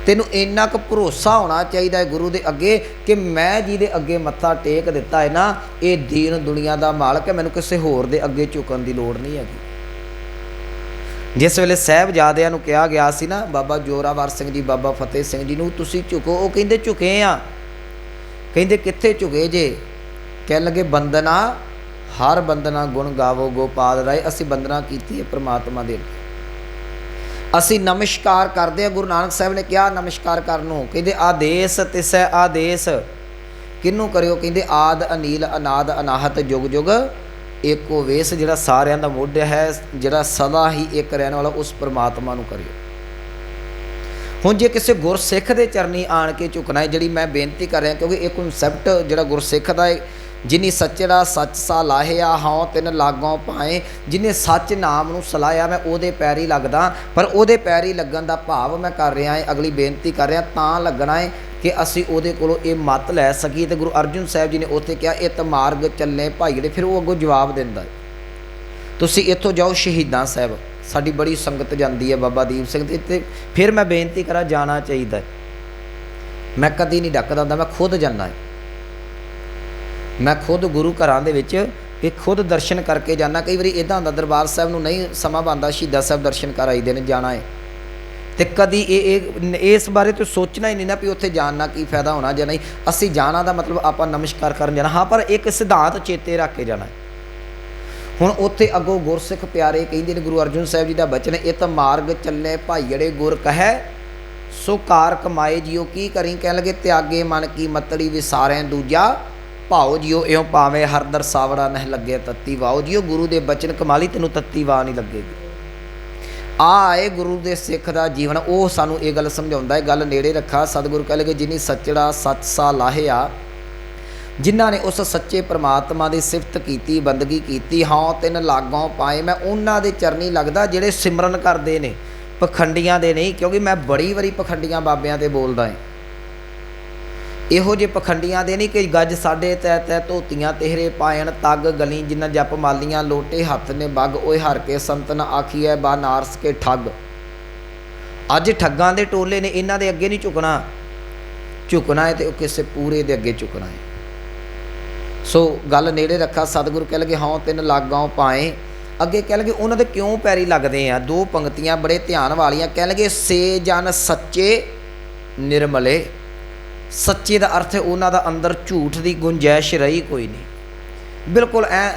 ਤੈਨੂੰ ਇੰਨਾ ਕੁ ਭਰੋਸਾ ਹੋਣਾ ਚਾਹੀਦਾ ਹੈ ਗੁਰੂ ਦੇ ਅੱਗੇ ਕਿ ਮੈਂ ਜਿਹਦੇ ਅੱਗੇ ਮੱਥਾ ਟੇਕ ਦਿੱਤਾ ਹੈ ਨਾ, ਇਹ ਦੀਨ ਦੁਨੀਆ ਦਾ ਮਾਲਕ ਹੈ, ਮੈਨੂੰ ਕਿਸੇ ਹੋਰ ਦੇ ਅੱਗੇ ਝੁਕਣ ਦੀ ਲੋੜ ਨਹੀਂ ਹੈਗੀ। ਜਿਸ ਵੇਲੇ ਸਹਿਬਜ਼ਾਦਿਆਂ ਨੂੰ ਕਿਹਾ ਗਿਆ ਸੀ ਨਾ, ਬਾਬਾ ਜੋਰਾਵਰ ਸਿੰਘ ਜੀ, ਬਾਬਾ ਫਤਿਹ ਸਿੰਘ ਜੀ ਨੂੰ, ਤੁਸੀਂ ਝੁਕੋ। ਉਹ ਕਹਿੰਦੇ, ਝੁਕੇ ਆ। ਕਹਿੰਦੇ, ਕਿੱਥੇ ਝੁਕੇ ਜੇ? ਕਹਿਣ ਲੱਗੇ, ਬੰਦਨਾ, ਹਰ ਬੰਦਨਾ ਗੁਣ ਗਾਵੋ, ਗੋਪਾਲ ਰਾਏ, ਅਸੀਂ ਬੰਦਨਾ ਕੀਤੀ ਹੈ, ਪ੍ਰਮਾਤਮਾ ਦੇ ਅੱਗੇ। ਅਸੀਂ ਨਮਸਕਾਰ ਕਰਦੇ ਹਾਂ। ਗੁਰੂ ਨਾਨਕ ਸਾਹਿਬ ਨੇ ਕਿਹਾ, ਨਮਸਕਾਰ ਕਰਨ ਨੂੰ। ਕਹਿੰਦੇ, ਆਦੇਸ ਤਿਸੈ ਆਦੇਸ। ਕਿਹਨੂੰ ਕਰਿਓ? ਕਹਿੰਦੇ, ਆਦ, ਅਨੀਲ, ਅਨਾਦ, ਅਨਾਹਤ, ਜੁਗ ਜੁਗ। ਏਕੋ ਵੇਸ, ਜਿਹੜਾ ਸਾਰਿਆਂ ਦਾ ਮੁੱਢ ਹੈ, ਜਿਹੜਾ ਸਦਾ ਹੀ ਇੱਕ ਰਹਿਣ ਵਾਲਾ, ਉਸ ਪਰਮਾਤਮਾ ਨੂੰ ਕਰਿਓ। ਹੁਣ ਜੇ ਕਿਸੇ ਗੁਰਸਿੱਖ ਦੇ ਚਰਨੀ ਆਣ ਕੇ ਝੁਕਣਾ ਹੈ, ਜਿਹੜੀ ਮੈਂ ਬੇਨਤੀ ਕਰ ਰਿਹਾ, ਕਿਉਂਕਿ ਇਹ ਕਨਸੈਪਟ ਜਿਹੜਾ ਗੁਰਸਿੱਖ ਦਾ ਹੈ ਜਿਨੀ ਸੱਚੜਾ ਸੱਚ ਸਾ ਲਾਹਿਆ ਹਉ ਤਿਨ ਲਾਗੋਂ ਪਾਏ। ਜਿਨੇ ਸੱਚ ਨਾਮ ਨੂੰ ਸਲਾਇਆ ਮੈਂ ਉਹਦੇ ਪੈਰ ਹੀ ਲੱਗਦਾ। ਪਰ ਉਹਦੇ ਪੈਰ ਹੀ ਲੱਗਣ ਦਾ ਭਾਵ ਮੈਂ ਕਰ ਰਿਹਾ ਹਾਂ ਅਗਲੀ ਬੇਨਤੀ ਕਰ ਰਿਹਾ ਤਾਂ ਲੱਗਣਾ ਹੈ ਕਿ ਅਸੀਂ ਉਹਦੇ ਕੋਲੋਂ ਇਹ ਮਤ ਲੈ ਸਕੀਏ। ਤੇ ਗੁਰੂ ਅਰਜਨ ਸਾਹਿਬ ਜੀ ਨੇ ਉੱਥੇ ਕਿਹਾ ਇਹ ਤਮਾਰਗ ਚੱਲੇ ਭਾਈ ਜਿਹੜੇ। ਫਿਰ ਉਹ ਅੱਗੋਂ ਜਵਾਬ ਦਿੰਦਾ ਤੁਸੀਂ ਇੱਥੋਂ ਜਾਓ ਸ਼ਹੀਦਾਂ ਸਾਹਿਬ। ਸਾਡੀ ਬੜੀ ਸੰਗਤ ਜਾਂਦੀ ਹੈ ਬਾਬਾ ਦੀਪ ਸਿੰਘ ਤੇ ਇੱਥੇ ਫਿਰ ਮੈਂ ਬੇਨਤੀ ਕਰਾਂ, ਜਾਣਾ ਚਾਹੀਦਾ ਮੈਂ ਕਦੀ ਨਹੀਂ ਡੱਕਦਾ ਹੁੰਦਾ, ਮੈਂ ਖੁਦ ਜਾਂਦਾ ਹੈ। ਮੈਂ ਖੁਦ ਗੁਰੂ ਘਰਾਂ ਦੇ ਵਿੱਚ ਇਹ ਖੁਦ ਦਰਸ਼ਨ ਕਰਕੇ ਜਾਣਾ ਕਈ ਵਾਰੀ ਇਦਾਂ ਹੁੰਦਾ, ਦਰਬਾਰ ਸਾਹਿਬ ਨੂੰ ਨਹੀਂ ਸਮਾਂ ਬੰਦਾ ਸ਼ਹੀਦਾਂ ਸਾਹਿਬ ਦਰਸ਼ਨ ਕਰ ਆਈਦੇ ਨੇ ਜਾਣਾ ਹੈ ਤੇ ਕਦੀ ਇਹ ਇਹ, ਇਸ ਬਾਰੇ ਤੇ ਸੋਚਣਾ ਹੀ ਨਹੀਂ ਨਾ ਵੀ ਉੱਥੇ ਜਾਣ ਨਾਲ ਕੀ ਫਾਇਦਾ ਹੋਣਾ ਜਾਂ ਨਹੀਂ। ਅਸੀਂ ਜਾਣਾ ਦਾ ਮਤਲਬ ਆਪਾਂ ਨਮਸਕਾਰ ਕਰਨ ਜਾਣਾ। ਹਾਂ, ਪਰ ਇੱਕ ਸਿਧਾਂਤ ਚੇਤੇ ਰੱਖ ਕੇ ਜਾਣਾ। ਹੁਣ ਉੱਥੇ ਅੱਗੋਂ ਗੁਰਸਿੱਖ ਪਿਆਰੇ ਕਹਿੰਦੇ ਨੇ, ਗੁਰੂ ਅਰਜਨ ਸਾਹਿਬ ਜੀ ਦਾ ਬਚਨ, ਇਹ ਤਾਂ ਮਾਰਗ ਚੱਲੇ ਭਾਈੜੇ ਗੁਰ ਕਹੈ, ਸੋ ਕਾਰ ਕਮਾਏ ਜਿਉ ਕੀ ਕਰੀ? ਕਹਿਣ ਲਗੇ, ਤਿਆਗੇ ਮਨ ਕੀ ਮਤੜੀ ਵਿਸਾਰੈ ਦੂਜਾ ਭਾਉ ਜਿਉ ਇਉਂ ਪਾਵੇਂ ਹਰ ਦਰ ਸਾਵੜਾ ਨਹਿ ਲੱਗੇ ਤੱਤੀ ਵਾਓ ਜਿਉ ਗੁਰੂ ਦੇ ਬਚਨ ਕਮਾਲੀ ਤੈਨੂੰ ਤੱਤੀ ਵਾ ਨਹੀਂ ਲੱਗੇਗੀ। ਆ ਆਏ ਗੁਰੂ ਦੇ ਸਿੱਖ ਦਾ ਜੀਵਨ, ਉਹ ਸਾਨੂੰ ਇਹ ਗੱਲ ਸਮਝਾਉਂਦਾ ਹੈ, ਗੱਲ ਨੇੜੇ ਰੱਖਾ, ਸਤਿਗੁਰੂ ਕਹਿ ਲਗੇ, ਜਿਨੀ ਸੱਚੜਾ ਸੱਚ ਸਾ ਲਾਹਿਆ ਜਿਨ੍ਹਾਂ ਨੇ ਉਸ ਸੱਚੇ ਪ੍ਰਮਾਤਮਾ ਦੀ ਸਿਫਤ ਕੀਤੀ, ਬੰਦਗੀ ਕੀਤੀ ਹਾਂ ਤਿੰਨ ਲਾਗੋਂ ਪਾਏ, ਮੈਂ ਉਹਨਾਂ ਦੇ ਚਰਨੀ ਲੱਗਦਾ ਜਿਹੜੇ ਸਿਮਰਨ ਕਰਦੇ ਨੇ, ਪਖੰਡੀਆਂ ਦੇ ਨਹੀਂ, ਕਿਉਂਕਿ ਮੈਂ ਬੜੀ ਵਾਰੀ ਪਖੰਡੀਆਂ ਬਾਬਿਆਂ ਤੇ ਬੋਲਦਾ ਹਾਂ। ਇਹੋ ਜਿਹੇ ਪਖੰਡੀਆਂ ਦੇ ਨਹੀਂ ਕਿ ਗੱਜ ਸਾਡੇ ਤੈ ਤੈ ਧੋਤੀਆਂ ਤੇਰੇ ਪਾਇਣ, ਤੱਗ ਗਲੀ ਜਿੰਨਾ ਜਪ ਮਾਲੀਆਂ, ਲੋਟੇ ਹੱਥ ਨੇ ਬੱਗ, ਓਏ ਹਰ ਕੇ ਸੰਤਨ ਆਖੀਐ ਬਾ ਨਾਰਸ ਕੇ ਠੱਗ। ਅੱਜ ਠੱਗਾਂ ਦੇ ਟੋਲੇ ਨੇ ਇਹਨਾਂ ਦੇ ਅੱਗੇ ਨਹੀਂ ਝੁਕਣਾ। ਝੁਕਣਾ ਹੈ ਤੇ ਉਹ ਕਿਸੇ ਪੂਰੇ ਦੇ ਅੱਗੇ ਝੁਕਣਾ ਹੈ। ਸੋ ਗੱਲ ਨੇੜੇ ਰੱਖਾ, ਸਤਿਗੁਰੂ ਕਹਿ ਲਗੇ, ਹਾਂ ਤਿੰਨ ਲਾਗਾਂ ਪਾਏ। ਅੱਗੇ ਕਹਿ ਲਗੇ, ਉਹਨਾਂ ਦੇ ਕਿਉਂ ਪੈਰੀ ਲੱਗਦੇ ਆ? ਦੋ ਪੰਕਤੀਆਂ ਬੜੇ ਧਿਆਨ ਵਾਲੀਆਂ। ਕਹਿ ਲਗੇ, ਸੇ ਜਨ ਸੱਚੇ ਨਿਰਮਲੇ। ਸੱਚੇ ਦਾ ਅਰਥ ਹੈ ਉਹਨਾਂ ਦਾ ਅੰਦਰ ਝੂਠ ਦੀ ਗੁੰਜਾਇਸ਼ ਰਹੀ ਕੋਈ ਨਹੀਂ। ਬਿਲਕੁਲ ਐ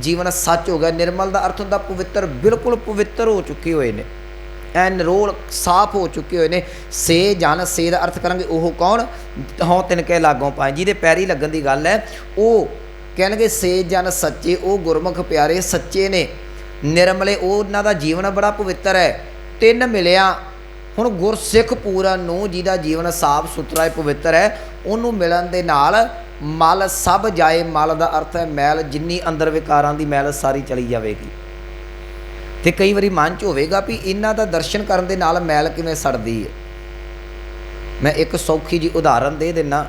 ਜੀਵਨ ਸੱਚ ਹੋ ਗਿਆ। ਨਿਰਮਲ ਦਾ ਅਰਥ ਹੁੰਦਾ ਪਵਿੱਤਰ, ਬਿਲਕੁਲ ਪਵਿੱਤਰ ਹੋ ਚੁੱਕੇ ਹੋਏ ਨੇ। ਐ ਨਿਰੋਲ ਸਾਫ਼ ਹੋ ਚੁੱਕੇ ਹੋਏ ਨੇ। ਸੇ ਜਨ ਸੇ ਦਾ ਅਰਥ ਕਰਾਂਗੇ ਉਹ ਕੌਣ? ਹਉ ਤਿਨ ਕੇ ਲਾਗੋਂ ਪਾਏ। ਜਿਹਦੇ ਪੈਰੀ ਲੱਗਣ ਦੀ ਗੱਲ ਹੈ, ਉਹ ਕਹਿਣਗੇ ਸੇ ਜਨ ਸੱਚੇ, ਉਹ ਗੁਰਮੁਖ ਪਿਆਰੇ ਸੱਚੇ ਨੇ। ਨਿਰਮਲੇ, ਉਹ ਉਹਨਾਂ ਦਾ ਜੀਵਨ ਬੜਾ ਪਵਿੱਤਰ ਹੈ। ਤਿੰਨ ਮਿਲਿਆ ਹੁਣ ਗੁਰਸਿੱਖ ਪੂਰਨ ਨੂੰ, ਜਿਹਦਾ ਜੀਵਨ ਸਾਫ਼ ਸੁਥਰਾ ਹੈ ਪਵਿੱਤਰ ਹੈ, ਉਹਨੂੰ ਮਿਲਣ ਦੇ ਨਾਲ ਮਲ ਸਭ ਜਾਏ, ਮਲ ਦਾ ਅਰਥ ਹੈ ਮੈਲ, ਜਿੰਨੀ ਅੰਦਰ ਵਿਕਾਰਾਂ ਦੀ ਮੈਲ ਸਾਰੀ ਚਲੀ ਜਾਵੇਗੀ। ਤੇ ਕਈ ਵਾਰੀ ਮਨ 'ਚ ਹੋਵੇਗਾ ਵੀ ਇਹਨਾਂ ਦਾ ਦਰਸ਼ਨ ਕਰਨ ਦੇ ਨਾਲ ਮੈਲ ਕਿਵੇਂ ਸੜਦੀ ਹੈ। ਮੈਂ ਇੱਕ ਸੌਖੀ ਜੀ ਉਦਾਹਰਨ ਦੇ ਦਿੰਨਾ।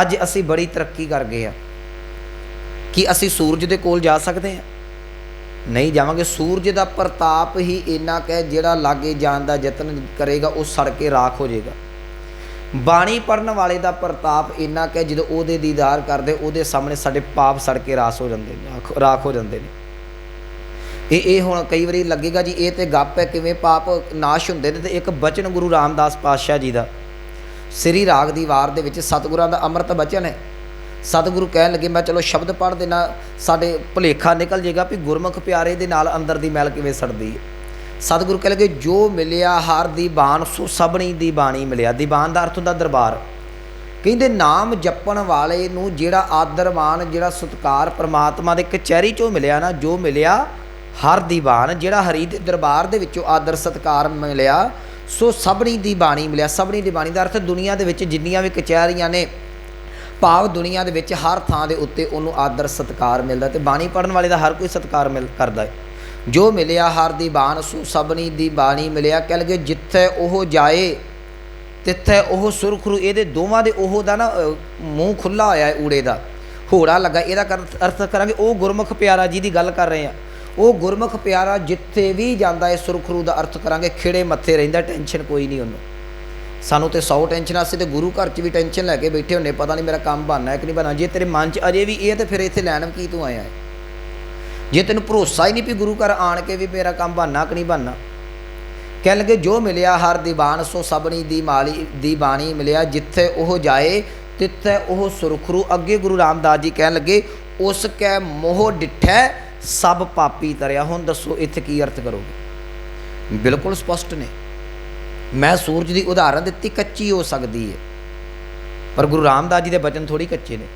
ਅੱਜ ਅਸੀਂ ਬੜੀ ਤਰੱਕੀ ਕਰ ਗਏ ਆ। ਕਿ ਅਸੀਂ ਸੂਰਜ ਦੇ ਕੋਲ ਜਾ ਸਕਦੇ ਹਾਂ। ਨਹੀਂ ਜਾਵਾਂਗੇ। ਸੂਰਜ ਦਾ ਪ੍ਰਤਾਪ ਹੀ ਇੰਨਾ ਕਿ ਜਿਹੜਾ ਲਾਗੇ ਜਾਣ ਦਾ ਯਤਨ ਕਰੇਗਾ, ਉਹ ਸੜ ਕੇ ਰਾਖ ਹੋ ਜਾਏਗਾ। ਬਾਣੀ ਪੜਨ ਵਾਲੇ ਦਾ ਪ੍ਰਤਾਪ ਇੰਨਾ ਕਿ ਜਦੋਂ ਉਹਦੇ ਦੀਦਾਰ ਕਰਦੇ, ਉਹਦੇ ਸਾਹਮਣੇ ਸਾਡੇ ਪਾਪ ਸੜ ਕੇ ਰਾਸ ਹੋ ਜਾਂਦੇ ਨੇ ਰਾਖ- ਰਾਖ ਹੋ ਜਾਂਦੇ ਨੇ। ਇਹ ਇਹ ਹੁਣ ਕਈ ਵਾਰੀ ਲੱਗੇਗਾ ਜੀ, ਇਹ ਤੇ ਗੱਪ ਹੈ, ਕਿਵੇਂ ਪਾਪ ਨਾਸ਼ ਹੁੰਦੇ ਨੇ, ਤੇ ਇੱਕ ਬਚਨ ਗੁਰੂ ਰਾਮਦਾਸ ਪਾਤਸ਼ਾਹ ਜੀ ਦਾ, ਸ੍ਰੀ ਰਾਗ ਦੀ ਵਾਰ ਦੇ ਵਿੱਚ ਸਤਿਗੁਰਾਂ ਦਾ ਅੰਮ੍ਰਿਤ ਬਚਨ ਹੈ। ਸਤਿਗੁਰੂ ਕਹਿਣ ਲੱਗੇ, ਮੈਂ ਚਲੋ ਸ਼ਬਦ ਪੜ੍ਹ ਦੇਣਾ ਸਾਡੇ ਭੁਲੇਖਾ ਨਿਕਲ ਜਾਏਗਾ ਵੀ ਗੁਰਮੁਖ ਪਿਆਰੇ ਦੇ ਨਾਲ ਅੰਦਰ ਦੀ ਮੈਲ ਕਿਵੇਂ ਸੜਦੀ ਹੈ। ਸਤਿਗੁਰੂ ਕਹਿ ਲਗੇ, ਜੋ ਮਿਲਿਆ ਹਰ ਦੀਬਾਣ ਸੋ ਸਭਣੀ ਦੀ ਬਾਣੀ ਮਿਲਿਆ। ਦੀਵਾਨ ਦਾ ਅਰਥ ਹੁੰਦਾ ਦਰਬਾਰ। ਕਹਿੰਦੇ, ਨਾਮ ਜਪਣ ਵਾਲੇ ਨੂੰ ਜਿਹੜਾ ਆਦਰ ਮਾਨ ਜਿਹੜਾ ਸਤਕਾਰ ਪ੍ਰਮਾਤਮਾ ਦੇ ਕਚਹਿਰੀ ਚੋਂ ਮਿਲਿਆ ਨਾ, ਜੋ ਮਿਲਿਆ ਹਰ ਦੀਵਾਨ ਜਿਹੜਾ ਹਰੀ ਦੇ ਦਰਬਾਰ ਦੇ ਵਿੱਚੋਂ ਆਦਰ, ਸਤਕਾਰ ਮਿਲਿਆ, ਸੋ ਸਭਣੀ ਦੀ ਬਾਣੀ ਮਿਲਿਆ। ਸਭਣੀ ਦੀ ਬਾਣੀ ਦਾ ਅਰਥ ਦੁਨੀਆ ਦੇ ਵਿੱਚ ਜਿੰਨੀਆਂ ਵੀ ਕਚਹਿਰੀਆਂ ਨੇ ਭਾਵ ਦੁਨੀਆ ਦੇ ਵਿੱਚ ਹਰ ਥਾਂ ਦੇ ਉੱਤੇ ਉਹਨੂੰ ਆਦਰ, ਸਤਕਾਰ ਮਿਲਦਾ ਤੇ ਬਾਣੀ ਪੜਨ ਵਾਲੇ ਦਾ ਹਰ ਕੋਈ ਸਤਕਾਰ ਮਿਲ ਕਰਦਾ ਹੈ। ਜੋ ਮਿਲਿਆ ਹਰ ਦੀ ਬਾਣ, ਸੋ ਸਭਨੀ ਦੀ ਬਾਣੀ ਮਿਲਿਆ। ਕਹਿ ਲਗੇ ਜਿੱਥੇ ਉਹ ਜਾਏ, ਤਿੱਥੇ ਉਹ ਸੁਰਖਰੂ ਇਹਦੇ ਦੋਵਾਂ ਦੇ ਉਹ ਦਾ ਨਾ ਮੂੰਹ ਖੁੱਲਾ ਹੋਇਆ ਹੈ ਊੜੇ ਦਾ। ਹੋੜਾ ਲੱਗਾ, ਇਹਦਾ ਕਰ- ਅਰਥ ਕਰਾਂਗੇ, ਉਹ ਗੁਰਮੁਖ ਪਿਆਰਾ ਜੀ ਦੀ ਗੱਲ ਕਰ ਰਹੇ ਆ ਉਹ ਗੁਰਮੁਖ ਪਿਆਰਾ ਜਿੱਥੇ ਵੀ ਜਾਂਦਾ ਹੈ ਸੁਰਖਰੂ ਦਾ ਅਰਥ ਕਰਾਂਗੇ ਖਿੜੇ ਮੱਥੇ ਰਹਿੰਦਾ, ਟੈਨਸ਼ਨ ਕੋਈ ਨਹੀਂ ਉਹਨੂੰ। ਸਾਨੂੰ ਤੇ 100 ਟੈਨਸ਼ਨ, ਅਸੀਂ ਤੇ ਗੁਰੂ ਘਰ 'ਚ ਵੀ ਟੈਨਸ਼ਨ ਲੈ ਕੇ ਬੈਠੇ ਹੁੰਨੇ ਪਤਾ ਨਹੀਂ ਮੇਰਾ ਕੰਮ ਬਣਨਾ ਹੈ ਕਿ ਨਹੀਂ ਬਣਨਾ। ਜੇ ਤੇਰੇ ਮਨ 'ਚ ਅਜੇ ਵੀ ਇਹ ਤੇ ਫਿਰ ਇੱਥੇ ਲੈਣ ਕੀ ਤੂੰ ਆਇਆ ਹੈ? ਜੇ ਤੈਨੂੰ ਭਰੋਸਾ ਹੀ ਨਹੀਂ ਵੀ ਗੁਰੂ ਘਰ ਆਣ ਕੇ ਵੀ ਮੇਰਾ ਕੰਮ ਬਣਨਾ ਕਿ ਨਹੀਂ ਬਣਨਾ। ਕਹਿ ਲਗੇ, ਜੋ ਮਿਲਿਆ ਹਰ ਦੀਵਾਨ, ਸੋ ਸਭਣੀ ਦੀ ਮਾਲੀ, ਦੀ ਬਾਣੀ ਮਿਲਿਆ। ਜਿੱਥੇ ਉਹ ਜਾਏ, ਤਿੱਥੇ ਉਹ ਸੁਰਖਰੂ ਅੱਗੇ ਗੁਰੂ ਰਾਮਦਾਸ ਜੀ ਕਹਿਣ ਲੱਗੇ, ਉਸ ਕੈ ਮੋਹ ਡਿਠੈ, ਸਭ ਪਾਪੀ ਤਰਿਆ। ਹੁਣ ਦੱਸੋ, ਇੱਥੇ ਕੀ ਅਰਥ ਕਰੋਗੇ? ਬਿਲਕੁਲ ਸਪਸ਼ਟ ਨੇ। ਮੈਂ ਸੂਰਜ ਦੀ ਉਦਾਹਰਨ ਦਿੱਤੀ, ਕੱਚੀ ਹੋ ਸਕਦੀ ਹੈ ਪਰ ਗੁਰੂ ਰਾਮਦਾਸ ਜੀ ਦੇ ਬਚਨ ਥੋੜੀ ਕੱਚੇ ਨੇ।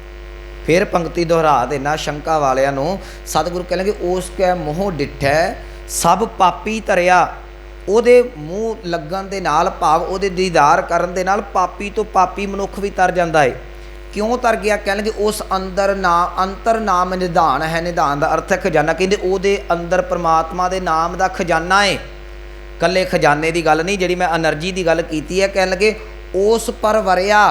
ਫਿਰ ਪੰਕਤੀ ਦੁਹਰਾ ਦੇਣਾ ਸ਼ੰਕਾ ਵਾਲਿਆਂ ਨੂੰ। ਸਤਿਗੁਰੂ ਕਹਿੰਦੇ ਉਸ ਕੈ ਮੋਹ ਡਿਠੈ, ਸਭ ਪਾਪੀ ਤਰਿਆ ਉਹਦੇ ਮੂੰਹ ਲੱਗਣ ਦੇ ਨਾਲ ਭਾਵ ਉਹਦੇ ਦੀਦਾਰ ਕਰਨ ਦੇ ਨਾਲ ਪਾਪੀ ਤੋਂ ਪਾਪੀ ਮਨੁੱਖ ਵੀ ਤਰ ਜਾਂਦਾ ਏ। ਕਿਉਂ ਤਰ ਗਿਆ? ਕਹਿਣਗੇ ਉਸ ਅੰਦਰ ਨਾ, ਅੰਤਰ ਨਾਮ ਨਿਧਾਨ ਹੈ। ਨਿਧਾਨ ਦਾ ਅਰਥ ਹੈ ਖਜ਼ਾਨਾ। ਕਹਿੰਦੇ ਉਹਦੇ ਅੰਦਰ ਪ੍ਰਮਾਤਮਾ ਦੇ ਨਾਮ ਦਾ ਖਜ਼ਾਨਾ ਏ। ਕੱਲੇ ਖਜ਼ਾਨੇ ਦੀ ਗੱਲ ਨਹੀਂ, ਜਿਹੜੀ ਮੈਂ એનર્ਜੀ ਦੀ ਗੱਲ ਕੀਤੀ ਹੈ, ਕਹਿਣ ਲੱਗੇ, ਉਸ ਪਰਵਰਿਆ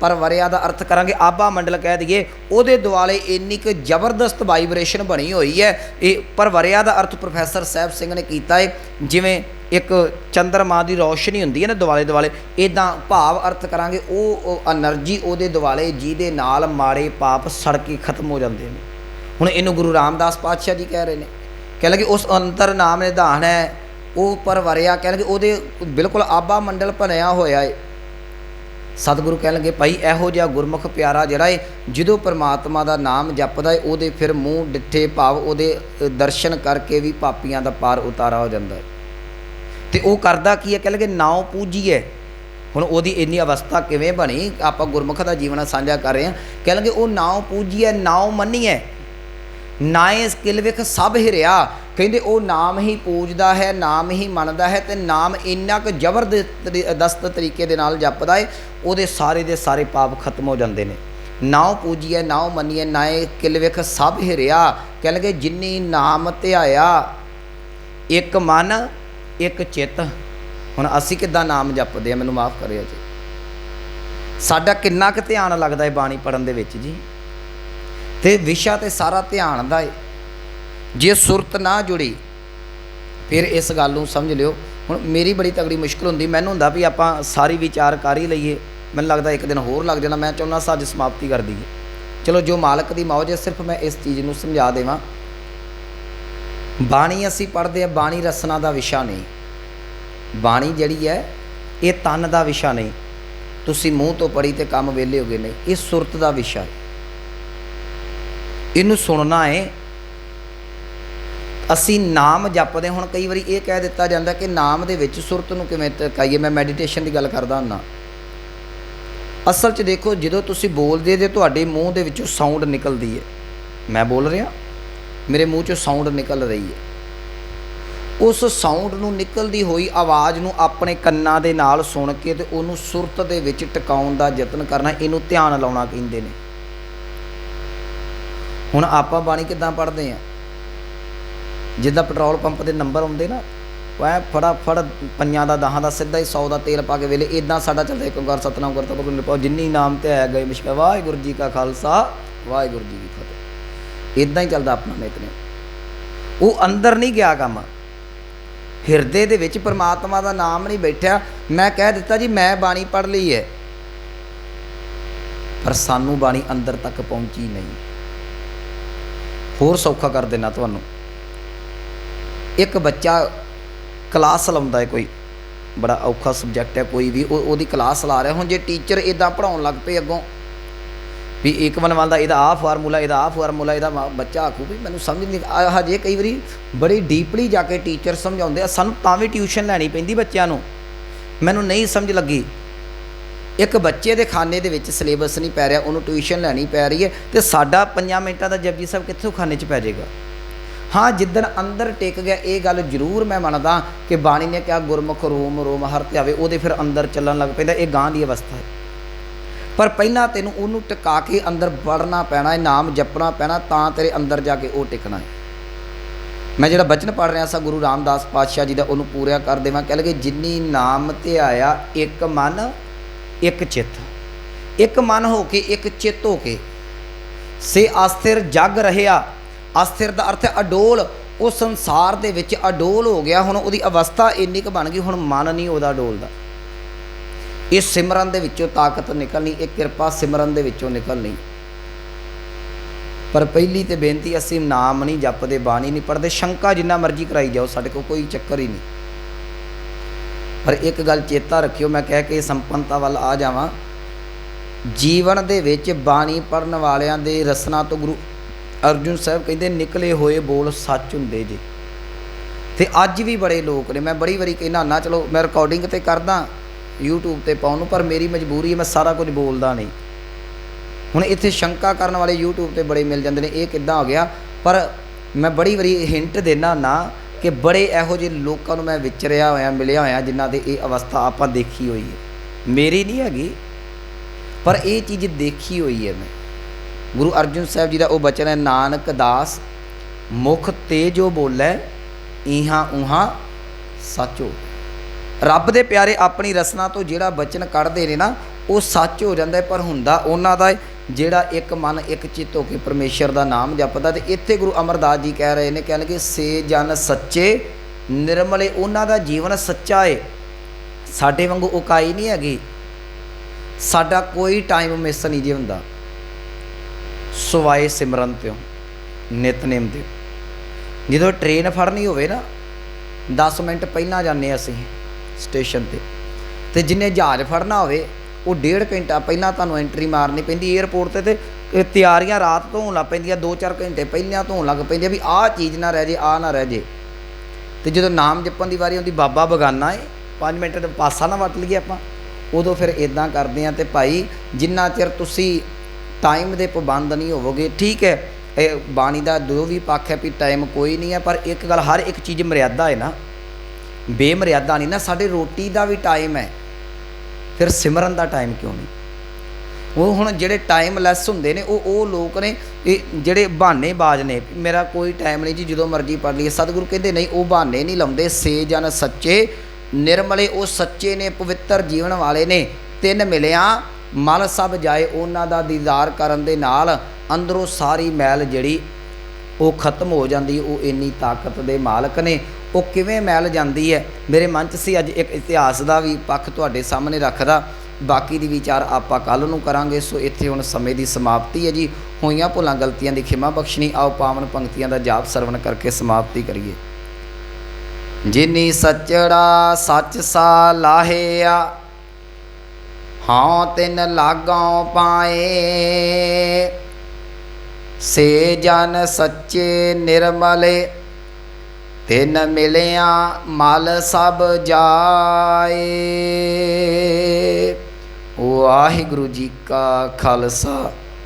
ਪਰਵਰਿਆ ਦਾ ਅਰਥ ਕਰਾਂਗੇ ਆਭਾ ਮੰਡਲ ਕਹਿ ਦਈਏ, ਉਹਦੇ ਦੁਆਲੇ ਇੰਨੀ ਕਿ ਜ਼ਬਰਦਸਤ ਵਾਈਬ੍ਰੇਸ਼ਨ ਬਣੀ ਹੋਈ ਹੈ। ਇਹ ਪਰਵਰਿਆ ਦਾ ਅਰਥ ਪ੍ਰੋਫੈਸਰ ਸਹਿਬ ਸਿੰਘ ਨੇ ਕੀਤਾ ਹੈ ਜਿਵੇਂ ਇੱਕ ਚੰਦਰਮਾ ਦੀ ਰੌਸ਼ਨੀ ਹੁੰਦੀ ਹੈ ਨਾ ਦਿਵਾਲੇ ਦਿਵਾਲੇ ਇਦਾਂ ਭਾਵ ਅਰਥ ਕਰਾਂਗੇ, ਉਹ એનર્ਜੀ ਉਹਦੇ ਦਿਵਾਲੇ ਜਿਹਦੇ ਨਾਲ ਮਾਰੇ ਪਾਪ ਸੜ ਕੇ ਖਤਮ ਹੋ ਜਾਂਦੇ ਨੇ। ਹੁਣ ਇਹਨੂੰ ਗੁਰੂ ਰਾਮਦਾਸ ਪਾਤਸ਼ਾਹ ਜੀ ਕਹਿ ਰਹੇ ਨੇ। ਕਹਿ ਲਗੇ, ਉਸ ਅੰਤਰ ਨਾਮ ਨਿਧਾਨ ਹੈ ਉਹ ਪਰ ਵਰਿਆ ਕਹਿਣਗੇ ਉਹਦੇ ਬਿਲਕੁਲ ਆਬਾ ਮੰਡਲ ਭਰਿਆ ਹੋਇਆ ਏ। ਸਤਿਗੁਰੂ ਕਹਿਣਗੇ ਭਾਈ, ਇਹੋ ਜਿਹਾ ਗੁਰਮੁਖ ਪਿਆਰਾ ਜਿਹੜਾ ਏ ਜਦੋਂ ਪ੍ਰਮਾਤਮਾ ਦਾ ਨਾਮ ਜਪਦਾ ਏ, ਉਹਦੇ ਫਿਰ ਮੂੰਹ ਡਿੱਠੇ ਭਾਵ ਉਹਦੇ ਦਰਸ਼ਨ ਕਰਕੇ ਵੀ ਪਾਪੀਆਂ ਦਾ ਪਾਰ ਉਤਾਰਾ ਹੋ ਜਾਂਦਾ ਏ। ਤੇ ਉਹ ਕਰਦਾ ਕੀ ਹੈ ਕਹਿ ਲਗੇ, ਨਾਉ ਪੂਜੀਏ ਹੁਣ ਉਹਦੀ ਇੰਨੀ ਅਵਸਥਾ ਕਿਵੇਂ ਬਣੀ? ਆਪਾਂ ਗੁਰਮੁਖ ਦਾ ਜੀਵਨ ਸਾਂਝਾ ਕਰ ਰਹੇ ਹਾਂ। ਕਹਿ ਲਗੇ, ਉਹ ਨਾਉ ਪੂਜੀਏ ਨਾਉ ਮੰਨੀਏ ਨਾਏ ਸਕਿਲ ਵਿਖ, ਸਭ ਹਿਰਿਆ। ਕਹਿੰਦੇ ਉਹ ਨਾਮ ਹੀ ਪੂਜਦਾ ਹੈ, ਨਾਮ ਹੀ ਮੰਨਦਾ ਹੈ ਤੇ ਨਾਮ ਇੰਨਾ ਕੁ ਜ਼ਬਰਦਸਤ ਤਰੀਕੇ ਦੇ ਨਾਲ ਜਪਦਾ ਹੈ ਉਹਦੇ ਸਾਰੇ ਦੇ ਸਾਰੇ ਪਾਪ ਖਤਮ ਹੋ ਜਾਂਦੇ ਨੇ। ਨਾਉ ਪੂਜੀਏ ਨਾਉ ਮੰਨੀਏ ਨਾਏ ਕਿਲ ਵਿਖ, ਸਭ ਹਿਰਿਆ। ਕਹਿ ਲਗੇ, ਜਿਨੀ ਨਾਮ ਧਿਆਇਆ, ਇੱਕ ਮਨ, ਇੱਕ ਚਿੱਤ। ਹੁਣ ਅਸੀਂ ਕਿੱਦਾਂ ਨਾਮ ਜਪਦੇ ਆ? ਮੈਨੂੰ ਮਾਫ ਕਰਿਓ ਜੀ। ਸਾਡਾ ਕਿੰਨਾ ਕੁ ਧਿਆਨ ਲੱਗਦਾ ਹੈ ਬਾਣੀ ਪੜਨ ਦੇ ਵਿੱਚ ਜੀ। ਤੇ ਵਿਸ਼ਾ ਤੇ ਸਾਰਾ ਧਿਆਨ ਦਾ ਏ। ਜੇ ਸੁਰਤ ਨਾ ਜੁੜੀ, ਫਿਰ ਇਸ ਗੱਲ ਨੂੰ ਸਮਝ ਲਿਓ। ਹੁਣ ਮੇਰੀ ਬੜੀ ਤਗੜੀ ਮੁਸ਼ਕਲ ਹੁੰਦੀ, ਮੈਨੂੰ ਹੁੰਦਾ ਵੀ ਆਪਾਂ ਸਾਰੀ ਵਿਚਾਰ ਕਰ ਹੀ ਲਈਏ। ਮੈਨੂੰ ਲੱਗਦਾ ਇੱਕ ਦਿਨ ਹੋਰ ਲੱਗ ਜਾਣਾ, ਮੈਂ ਚਾਹੁੰਦਾ ਸਾਜ ਸਮਾਪਤੀ ਕਰ ਦਈਏ। ਚਲੋ, ਜੋ ਮਾਲਕ ਦੀ ਮੌਜ ਹੈ, ਸਿਰਫ ਮੈਂ ਇਸ ਚੀਜ਼ ਨੂੰ ਸਮਝਾ ਦੇਵਾਂ। ਬਾਣੀ ਅਸੀਂ ਪੜ੍ਹਦੇ ਆ ਬਾਣੀ ਰਸਨਾ ਦਾ ਵਿਸ਼ਾ ਨਹੀਂ। ਬਾਣੀ ਜਿਹੜੀ ਹੈ, ਇਹ ਤਨ ਦਾ ਵਿਸ਼ਾ ਨਹੀਂ। ਤੁਸੀਂ ਮੂੰਹ ਤੋਂ ਪੜੀ ਤੇ ਕੰਮ ਵੇਲੇ ਹੋਗੇ ਨਹੀਂ ਇਹ ਸੁਰਤ ਦਾ ਵਿਸ਼ਾ ਹੈ। ਇਹਨੂੰ ਸੁਣਨਾ ਹੈ ਅਸੀਂ ਨਾਮ ਜਪਦੇ ਹੁਣ ਕਈ ਵਾਰੀ ਇਹ ਕਹਿ ਦਿੱਤਾ ਜਾਂਦਾ ਕਿ ਨਾਮ ਦੇ ਵਿੱਚ ਸੁਰਤ ਨੂੰ ਕਿਵੇਂ ਤਕਾਈਏ ਮੈਂ ਮੈਡੀਟੇਸ਼ਨ ਦੀ ਗੱਲ ਕਰਦਾ ਹੁੰਨਾ ਅਸਲ 'ਚ ਦੇਖੋ, ਜਦੋਂ ਤੁਸੀਂ ਬੋਲਦੇ ਜੇ, ਤੁਹਾਡੇ ਮੂੰਹ ਦੇ ਵਿੱਚੋਂ ਸਾਊਂਡ ਨਿਕਲਦੀ ਹੈ ਮੈਂ ਬੋਲ ਰਿਹਾ? ਮੇਰੇ ਮੂੰਹ 'ਚੋਂ ਸਾਊਂਡ ਨਿਕਲ ਰਹੀ ਹੈ ਉਸ ਸਾਊਂਡ ਨੂੰ ਨਿਕਲਦੀ ਹੋਈ ਆਵਾਜ਼ ਨੂੰ ਆਪਣੇ ਕੰਨਾਂ ਦੇ ਨਾਲ ਸੁਣ ਕੇ ਤੇ ਉਹਨੂੰ ਸੁਰਤ ਦੇ ਵਿੱਚ ਟਿਕਾਉਣ ਦਾ ਯਤਨ ਕਰਨਾ, ਇਹਨੂੰ ਧਿਆਨ ਲਾਉਣਾ ਕਹਿੰਦੇ ਨੇ। ਹੁਣ ਆਪਾਂ ਬਾਣੀ ਕਿੱਦਾਂ ਪੜ੍ਹਦੇ ਆ ਜਿੱਦਾਂ ਪੈਟਰੋਲ ਪੰਪ ਦੇ ਨੰਬਰ ਆਉਂਦੇ ਨਾ, ਉਹ ਐ ਫੜਾ ਪੰਜਾਂ ਦਾ ਦਹਾਂ ਦਾ, ਸਿੱਧਾ ਹੀ 100 ਦਾ ਤੇਲ ਪਾ ਕੇ ਵੇਲੇ ਇਦਾਂ ਸਾਡਾ ਚੱਲਦਾ, ਇੱਕ ਓੰਕਾਰ ਸਤਨਾਮ ਕਰਤਾ ਬਗਨ ਨਿਪਾਓ ਜਿੰਨੀ ਨਾਮ ਤੇ ਆਇਆ ਗਏ ਮਿਸ਼ਕਾ ਵਾਹਿਗੁਰੂ ਜੀ ਕਾ ਖਾਲਸਾ, ਵਾਹਿਗੁਰੂ ਜੀ ਕੀ ਫਤਿਹ। ਇਦਾਂ ਹੀ ਚੱਲਦਾ ਆਪਣਾ ਨਿਤਨੇ ਉਹ ਅੰਦਰ ਨਹੀਂ ਗਿਆ ਕੰਮ। ਹਿਰਦੇ ਦੇ ਵਿੱਚ ਪਰਮਾਤਮਾ ਦਾ ਨਾਮ ਨਹੀਂ ਬੈਠਿਆ। ਮੈਂ ਕਹਿ ਦਿੱਤਾ ਜੀ, ਮੈਂ ਬਾਣੀ ਪੜ੍ਹ ਲਈ ਹੈ। ਪਰ ਸਾਨੂੰ ਬਾਣੀ ਅੰਦਰ ਤੱਕ ਪਹੁੰਚੀ ਨਹੀਂ। ਹੋਰ ਸੌਖਾ ਕਰ ਦੇਣਾ ਤੁਹਾਨੂੰ। ਇੱਕ ਬੱਚਾ ਕਲਾਸ ਲਾਉਂਦਾ ਹੈ ਕੋਈ, ਬੜਾ ਔਖਾ ਸਬਜੈਕਟ ਹੈ ਕੋਈ ਵੀ, ਉਹ ਉਹਦੀ ਕਲਾਸ ਲਾ ਰਿਹਾ। ਹੁਣ ਜੇ ਟੀਚਰ ਇਦਾਂ ਪੜਾਉਣ ਲੱਗ ਪਏ ਅੱਗੋਂ, ਵੀ ਇੱਕ ਵਨ ਦਾ ਇਹਦਾ ਆਹ ਫਾਰਮੂਲਾ ਇਹਦਾ ਆਹ ਫਾਰਮੂਲਾ ਇਹਦਾ ਮ- ਬੱਚਾ ਆਖੂ ਵੀ ਮੈਨੂੰ ਸਮਝ ਨਹੀਂ ਹਜੇ ਕਈ ਵਾਰੀ ਬੜੀ ਡੀਪਲੀ ਜਾ ਕੇ ਟੀਚਰ ਸਮਝਾਉਂਦੇ ਆ, ਸਾਨੂੰ ਤਾਂ ਵੀ ਟਿਊਸ਼ਨ ਲੈਣੀ ਪੈਂਦੀ ਬੱਚਿਆਂ ਨੂੰ। ਮੈਨੂੰ ਨਹੀਂ ਸਮਝ ਲੱਗੀ। ਇੱਕ ਬੱਚੇ ਦੇ ਖਾਨੇ ਦੇ ਵਿੱਚ ਸਿਲੇਬਸ ਨਹੀਂ ਪੈ ਰਿਹਾ, ਉਹਨੂੰ ਟਿਊਸ਼ਨ ਲੈਣੀ ਪੈ ਰਹੀ ਹੈ ਤੇ ਸਾਡਾ 5 ਮਿੰਟਾਂ ਦਾ ਜਪਜੀ ਸਾਹਿਬ ਕਿੱਥੋਂ ਖਾਨੇ 'ਚ ਪੈ ਜਾਏਗਾ? ਹਾਂ, ਜਿੱਦਣ ਅੰਦਰ ਟਿਕ ਗਿਆ, ਇਹ ਗੱਲ ਜ਼ਰੂਰ ਮੈਂ ਮੰਨਦਾ ਕਿ ਬਾਣੀ ਨੇ ਕਿਹਾ, ਗੁਰਮੁਖ ਰੋਮ ਰੋਮ ਹਰ ਧਿਆਵੇ ਉਹਦੇ ਫਿਰ ਅੰਦਰ ਚੱਲਣ ਲੱਗ ਪੈਂਦਾ, ਇਹ ਗਾਂ ਦੀ ਅਵਸਥਾ ਹੈ। ਪਰ ਪਹਿਲਾਂ ਤੈਨੂੰ ਉਹਨੂੰ ਟਿਕਾ ਕੇ ਅੰਦਰ ਵੜਨਾ ਪੈਣਾ ਹੈ, ਨਾਮ ਜਪਣਾ ਪੈਣਾ, ਤਾਂ ਤੇਰੇ ਅੰਦਰ ਜਾ ਕੇ ਉਹ ਟਿਕਣਾ ਹੈ। ਮੈਂ ਜਿਹੜਾ ਬਚਨ ਪੜ ਰਿਹਾ ਸਾਂ, ਗੁਰੂ ਰਾਮਦਾਸ ਪਾਤਸ਼ਾਹ ਜੀ ਦਾ, ਉਹਨੂੰ ਪੂਰਿਆ ਕਰ ਦੇਵਾਂ, ਕਹਿ ਲਗੇ, ਜਿੰਨੀ ਨਾਮ ਧਿਆਇਆ ਇੱਕ ਮਨ ਇੱਕ ਚਿੱਤ, ਇੱਕ ਮਨ ਹੋ ਕੇ, ਇੱਕ ਚਿੱਤ ਹੋ ਕੇ। ਸੇ ਅਸਥਿਰ ਜਗ ਰਹਿਆ, ਅਸਥਿਰ ਦਾ ਅਰਥ ਹੈ ਅਡੋਲ ਉਹ ਸੰਸਾਰ ਦੇ ਵਿੱਚ ਅਡੋਲ ਹੋ ਗਿਆ, ਹੁਣ ਉਹਦੀ ਅਵਸਥਾ ਇੰਨੀ ਕੁ ਬਣ ਗਈ, ਹੁਣ ਮਨ ਨਹੀਂ ਉਹਦਾ ਡੋਲਦਾ ਇਹ ਸਿਮਰਨ ਦੇ ਵਿੱਚੋਂ ਤਾਕਤ ਨਿਕਲਣੀ, ਇਹ ਕਿਰਪਾ ਸਿਮਰਨ ਦੇ ਵਿੱਚੋਂ ਨਿਕਲਣੀ। ਪਰ ਪਹਿਲੀ ਤੇ ਬੇਨਤੀ, ਅਸੀਂ ਨਾਮ ਨਹੀਂ ਜਪਦੇ, ਬਾਣੀ ਨਹੀਂ ਪੜਦੇ ਸ਼ੰਕਾ ਜਿੰਨਾ ਮਰਜ਼ੀ ਕਰਾਈ ਜਾਓ, ਸਾਡੇ ਕੋਲ ਕੋਈ ਚੱਕਰ ਹੀ ਨਹੀਂ। ਪਰ ਇੱਕ ਗੱਲ ਚੇਤਾ ਰੱਖਿਓ, ਮੈਂ ਕਹਿ ਕੇ ਸੰਪੰਨਤਾ ਵੱਲ ਆ ਜਾਵਾਂ। ਜੀਵਨ ਦੇ ਵਿੱਚ ਬਾਣੀ ਪੜਨ ਵਾਲਿਆਂ ਦੇ ਰਸਨਾ ਤੋਂ ਗੁਰੂ ਅਰਜੁਨ ਸਾਹਿਬ ਕਹਿੰਦੇ, ਨਿਕਲੇ ਹੋਏ ਬੋਲ ਸੱਚ ਹੁੰਦੇ ਜੀ। ਤੇ ਅੱਜ ਵੀ ਬੜੇ ਲੋਕ ਨੇ। ਮੈਂ ਬੜੀ ਵਾਰੀ ਕਹਿੰਦਾ ਨਾ ਚਲੋ ਮੈਂ ਰਿਕਾਰਡਿੰਗ ਤੇ ਕਰਦਾ, YouTube ਤੇ ਪਾਉਣ ਨੂੰ, ਪਰ ਮੇਰੀ ਮਜਬੂਰੀ ਹੈ, ਮੈਂ ਸਾਰਾ ਕੁਝ ਬੋਲਦਾ ਨਹੀਂ। ਹੁਣ ਇੱਥੇ ਸ਼ੰਕਾ ਕਰਨ ਵਾਲੇ YouTube ਤੇ ਬੜੇ ਮਿਲ ਜਾਂਦੇ ਨੇ, ਇਹ ਕਿੱਦਾਂ ਹੋ ਗਿਆ? ਪਰ ਮੈਂ ਬੜੀ ਵਾਰੀ ਹਿੰਟ ਦੇਣਾ ਨਾ ਕਿ ਬੜੇ ਇਹੋ ਜਿਹੇ ਲੋਕਾਂ ਨੂੰ ਮੈਂ ਵਿਚਰਿਆ ਹੋਇਆ, ਮਿਲਿਆ ਹੋਇਆ, ਜਿਨ੍ਹਾਂ ਦੇ ਇਹ ਅਵਸਥਾ ਆਪਾਂ ਦੇਖੀ ਹੋਈ ਹੈ। ਮੇਰੀ ਨਹੀਂ ਹੈਗੀ, ਪਰ ਇਹ ਚੀਜ਼ ਦੇਖੀ ਹੋਈ ਹੈ ਮੈਂ। ਗੁਰੂ ਅਰਜਨ ਸਾਹਿਬ ਜੀ ਦਾ ਉਹ ਬਚਨ ਹੈ, ਨਾਨਕ ਦਾਸ, ਮੁਖ ਤੇ ਜੋ ਬੋਲੇ ਇਹਾਂ ਉਹਾਂ ਸੱਚੋ। ਰੱਬ ਦੇ ਪਿਆਰੇ ਆਪਣੀ ਰਸਨਾ ਤੋਂ ਜਿਹੜਾ ਬਚਨ ਕੱਢਦੇ ਨੇ ਨਾ, ਉਹ ਸੱਚ ਹੋ ਜਾਂਦਾ ਪਰ ਹੁੰਦਾ ਉਹਨਾਂ ਦਾ ਜਿਹੜਾ ਇੱਕ ਮਨ, ਇੱਕ ਚਿੱਤ ਹੋ ਕੇ ਪਰਮੇਸ਼ਰ ਦਾ ਨਾਮ ਜਪਦਾ ਤੇ ਇੱਥੇ ਗੁਰੂ ਅਮਰਦਾਸ ਜੀ ਕਹਿ ਰਹੇ ਨੇ ਕਹਿੰਦੇ ਕਿ ਸੇ ਜਨ ਸੱਚੇ, ਨਿਰਮਲੇ ਉਹਨਾਂ ਦਾ ਜੀਵਨ ਸੱਚਾ ਏ। ਸਾਡੇ ਵਾਂਗੂ ਉਕਾਈ ਨਹੀਂ ਹੈਗੀ। ਸਾਡਾ ਕੋਈ ਟਾਈਮ ਮਿਸ ਨਹੀਂ ਜੀ ਹੁੰਦਾ। ਸਵਾਏ ਸਿਮਰਨ ਤਿਓ ਨਿਤਨੇਮ ਦੇ ਜਦੋਂ ਟ੍ਰੇਨ ਫੜਨੀ ਹੋਵੇ ਨਾ 10 ਮਿੰਟ ਪਹਿਲਾਂ ਜਾਂਦੇ ਅਸੀਂ ਸਟੇਸ਼ਨ ਤੇ। ਤੇ ਜਿੰਨੇ ਜਹਾਜ਼ ਫੜਨਾ ਹੋਵੇ ਉਹ ਡੇਢ ਘੰਟਾ ਪਹਿਲਾਂ ਤੁਹਾਨੂੰ ਐਂਟਰੀ ਮਾਰਨੀ ਪੈਂਦੀ 에ਅਰਪੋਰਟ ਤੇ ਤੇ ਤਿਆਰੀਆਂ ਰਾਤ ਤੋਂ ਹੋਣ ਲੱਗ ਪੈਂਦੀਆਂ 2-4 ਘੰਟੇ ਪਹਿਲਾਂ ਤੋਂ ਹੋਣ ਲੱਗ ਪੈਂਦੀਆਂ ਵੀ ਆਹ ਚੀਜ਼ ਨਾ ਰਹਿ ਜੇ, ਆਹ ਨਾ ਰਹਿ ਜੇ। ਤੇ ਜਦੋਂ ਨਾਮ ਜਪਣ ਦੀ ਵਾਰੀ ਆਉਂਦੀ, ਬਾਬਾ ਬਗਾਨਾ ਏ 5 ਮਿੰਟ ਦਾ ਪਾਸਾ ਨਾ ਵਟ ਲਈਏ ਆਪਾਂ। ਉਦੋਂ ਫਿਰ ਇਦਾਂ ਕਰਦੇ ਆ ਤੇ ਭਾਈ, ਜਿੰਨਾ ਚਿਰ ਤੁਸੀਂ ਟਾਈਮ ਦੇ ਪਾਬੰਦ ਨਹੀਂ ਹੋਵੋਗੇ, ਠੀਕ ਹੈ, ਇਹ ਬਾਣੀ ਦਾ ਦੋ ਵੀ ਪੱਖ ਹੈ ਵੀ ਟਾਈਮ ਕੋਈ ਨਹੀਂ ਹੈ, ਪਰ ਇੱਕ ਗੱਲ, ਹਰ ਇੱਕ ਚੀਜ਼ ਮਰਿਆਦਾ ਹੈ ਨਾ। ਬੇਮਰਿਆਦਾ ਨਹੀਂ ਨਾ, ਸਾਡੇ ਰੋਟੀ ਦਾ ਵੀ ਟਾਈਮ ਹੈ। ਫਿਰ ਸਿਮਰਨ ਦਾ ਟਾਈਮ ਕਿਉਂ ਨਹੀਂ? ਉਹ ਹੁਣ ਜਿਹੜੇ ਟਾਈਮ ਲੈਸ ਹੁੰਦੇ ਨੇ, ਉਹ ਉਹ ਲੋਕ ਨੇ, ਇਹ ਜਿਹੜੇ ਬਹਾਨੇਬਾਜ਼ ਨੇ, ਮੇਰਾ ਕੋਈ ਟਾਈਮ ਨਹੀਂ ਜੀ, ਜਦੋਂ ਮਰਜ਼ੀ ਪੜ ਲਈਏ। ਸਤਿਗੁਰੂ ਕਹਿੰਦੇ, ਨਹੀਂ, ਉਹ ਬਹਾਨੇ ਨਹੀਂ ਲਾਉਂਦੇ, ਸੇ ਜਨ ਸੱਚੇ, ਨਿਰਮਲੇ, ਉਹ ਸੱਚੇ ਨੇ, ਪਵਿੱਤਰ ਜੀਵਨ ਵਾਲੇ ਨੇ। ਤਿੰਨ ਮਿਲਿਆ, ਮਲ ਸਭ ਜਾਏ, ਉਹਨਾਂ ਦਾ ਦੀਦਾਰ ਕਰਨ ਦੇ ਨਾਲ ਅੰਦਰੋਂ ਸਾਰੀ ਮੈਲ ਜਿਹੜੀ ਉਹ ਖਤਮ ਹੋ ਜਾਂਦੀ, ਉਹ ਇੰਨੀ ਤਾਕਤ ਦੇ ਮਾਲਕ ਨੇ। ਉਹ ਕਿਵੇਂ ਮੈਲ ਜਾਂਦੀ ਹੈ? ਮੇਰੇ ਮਨ 'ਚ ਸੀ ਅੱਜ ਇੱਕ ਇਤਿਹਾਸ ਦਾ ਵੀ ਪੱਖ ਤੁਹਾਡੇ ਸਾਹਮਣੇ ਰੱਖਦਾ। ਬਾਕੀ ਦੀ ਵਿਚਾਰ ਆਪਾਂ ਕੱਲ ਨੂੰ ਕਰਾਂਗੇ। ਸੋ ਇੱਥੇ ਹੁਣ ਸਮੇਂ ਦੀ ਸਮਾਪਤੀ ਹੈ ਜੀ। ਹੋਈਆਂ ਭੁੱਲਾਂ, ਗਲਤੀਆਂ ਦੀ ਖਿਮਾ ਬਖਸ਼ਣੀ। ਆਓ ਪਾਵਨ ਪੰਕਤੀਆਂ ਦਾ ਜਾਪ ਸਰਵਣ ਕਰਕੇ ਸਮਾਪਤੀ ਕਰੀਏ। ਜਿਨੀ ਸਚੜਾ ਸੱਚ ਸਾ ਲਾਹਿਆ, ਹਾਂ ਤਿਨ ਲਾਗੋਂ ਪਾਏ। ਸੇ ਜਨ ਸੱਚੇ ਨਿਰਮਲੇ ਤਿਨ ਮਿਲਿਆ ਮਲ ਸਭ ਜਾਏ। ਵਾਹਿਗੁਰੂ ਜੀ ਕਾ ਖਾਲਸਾ।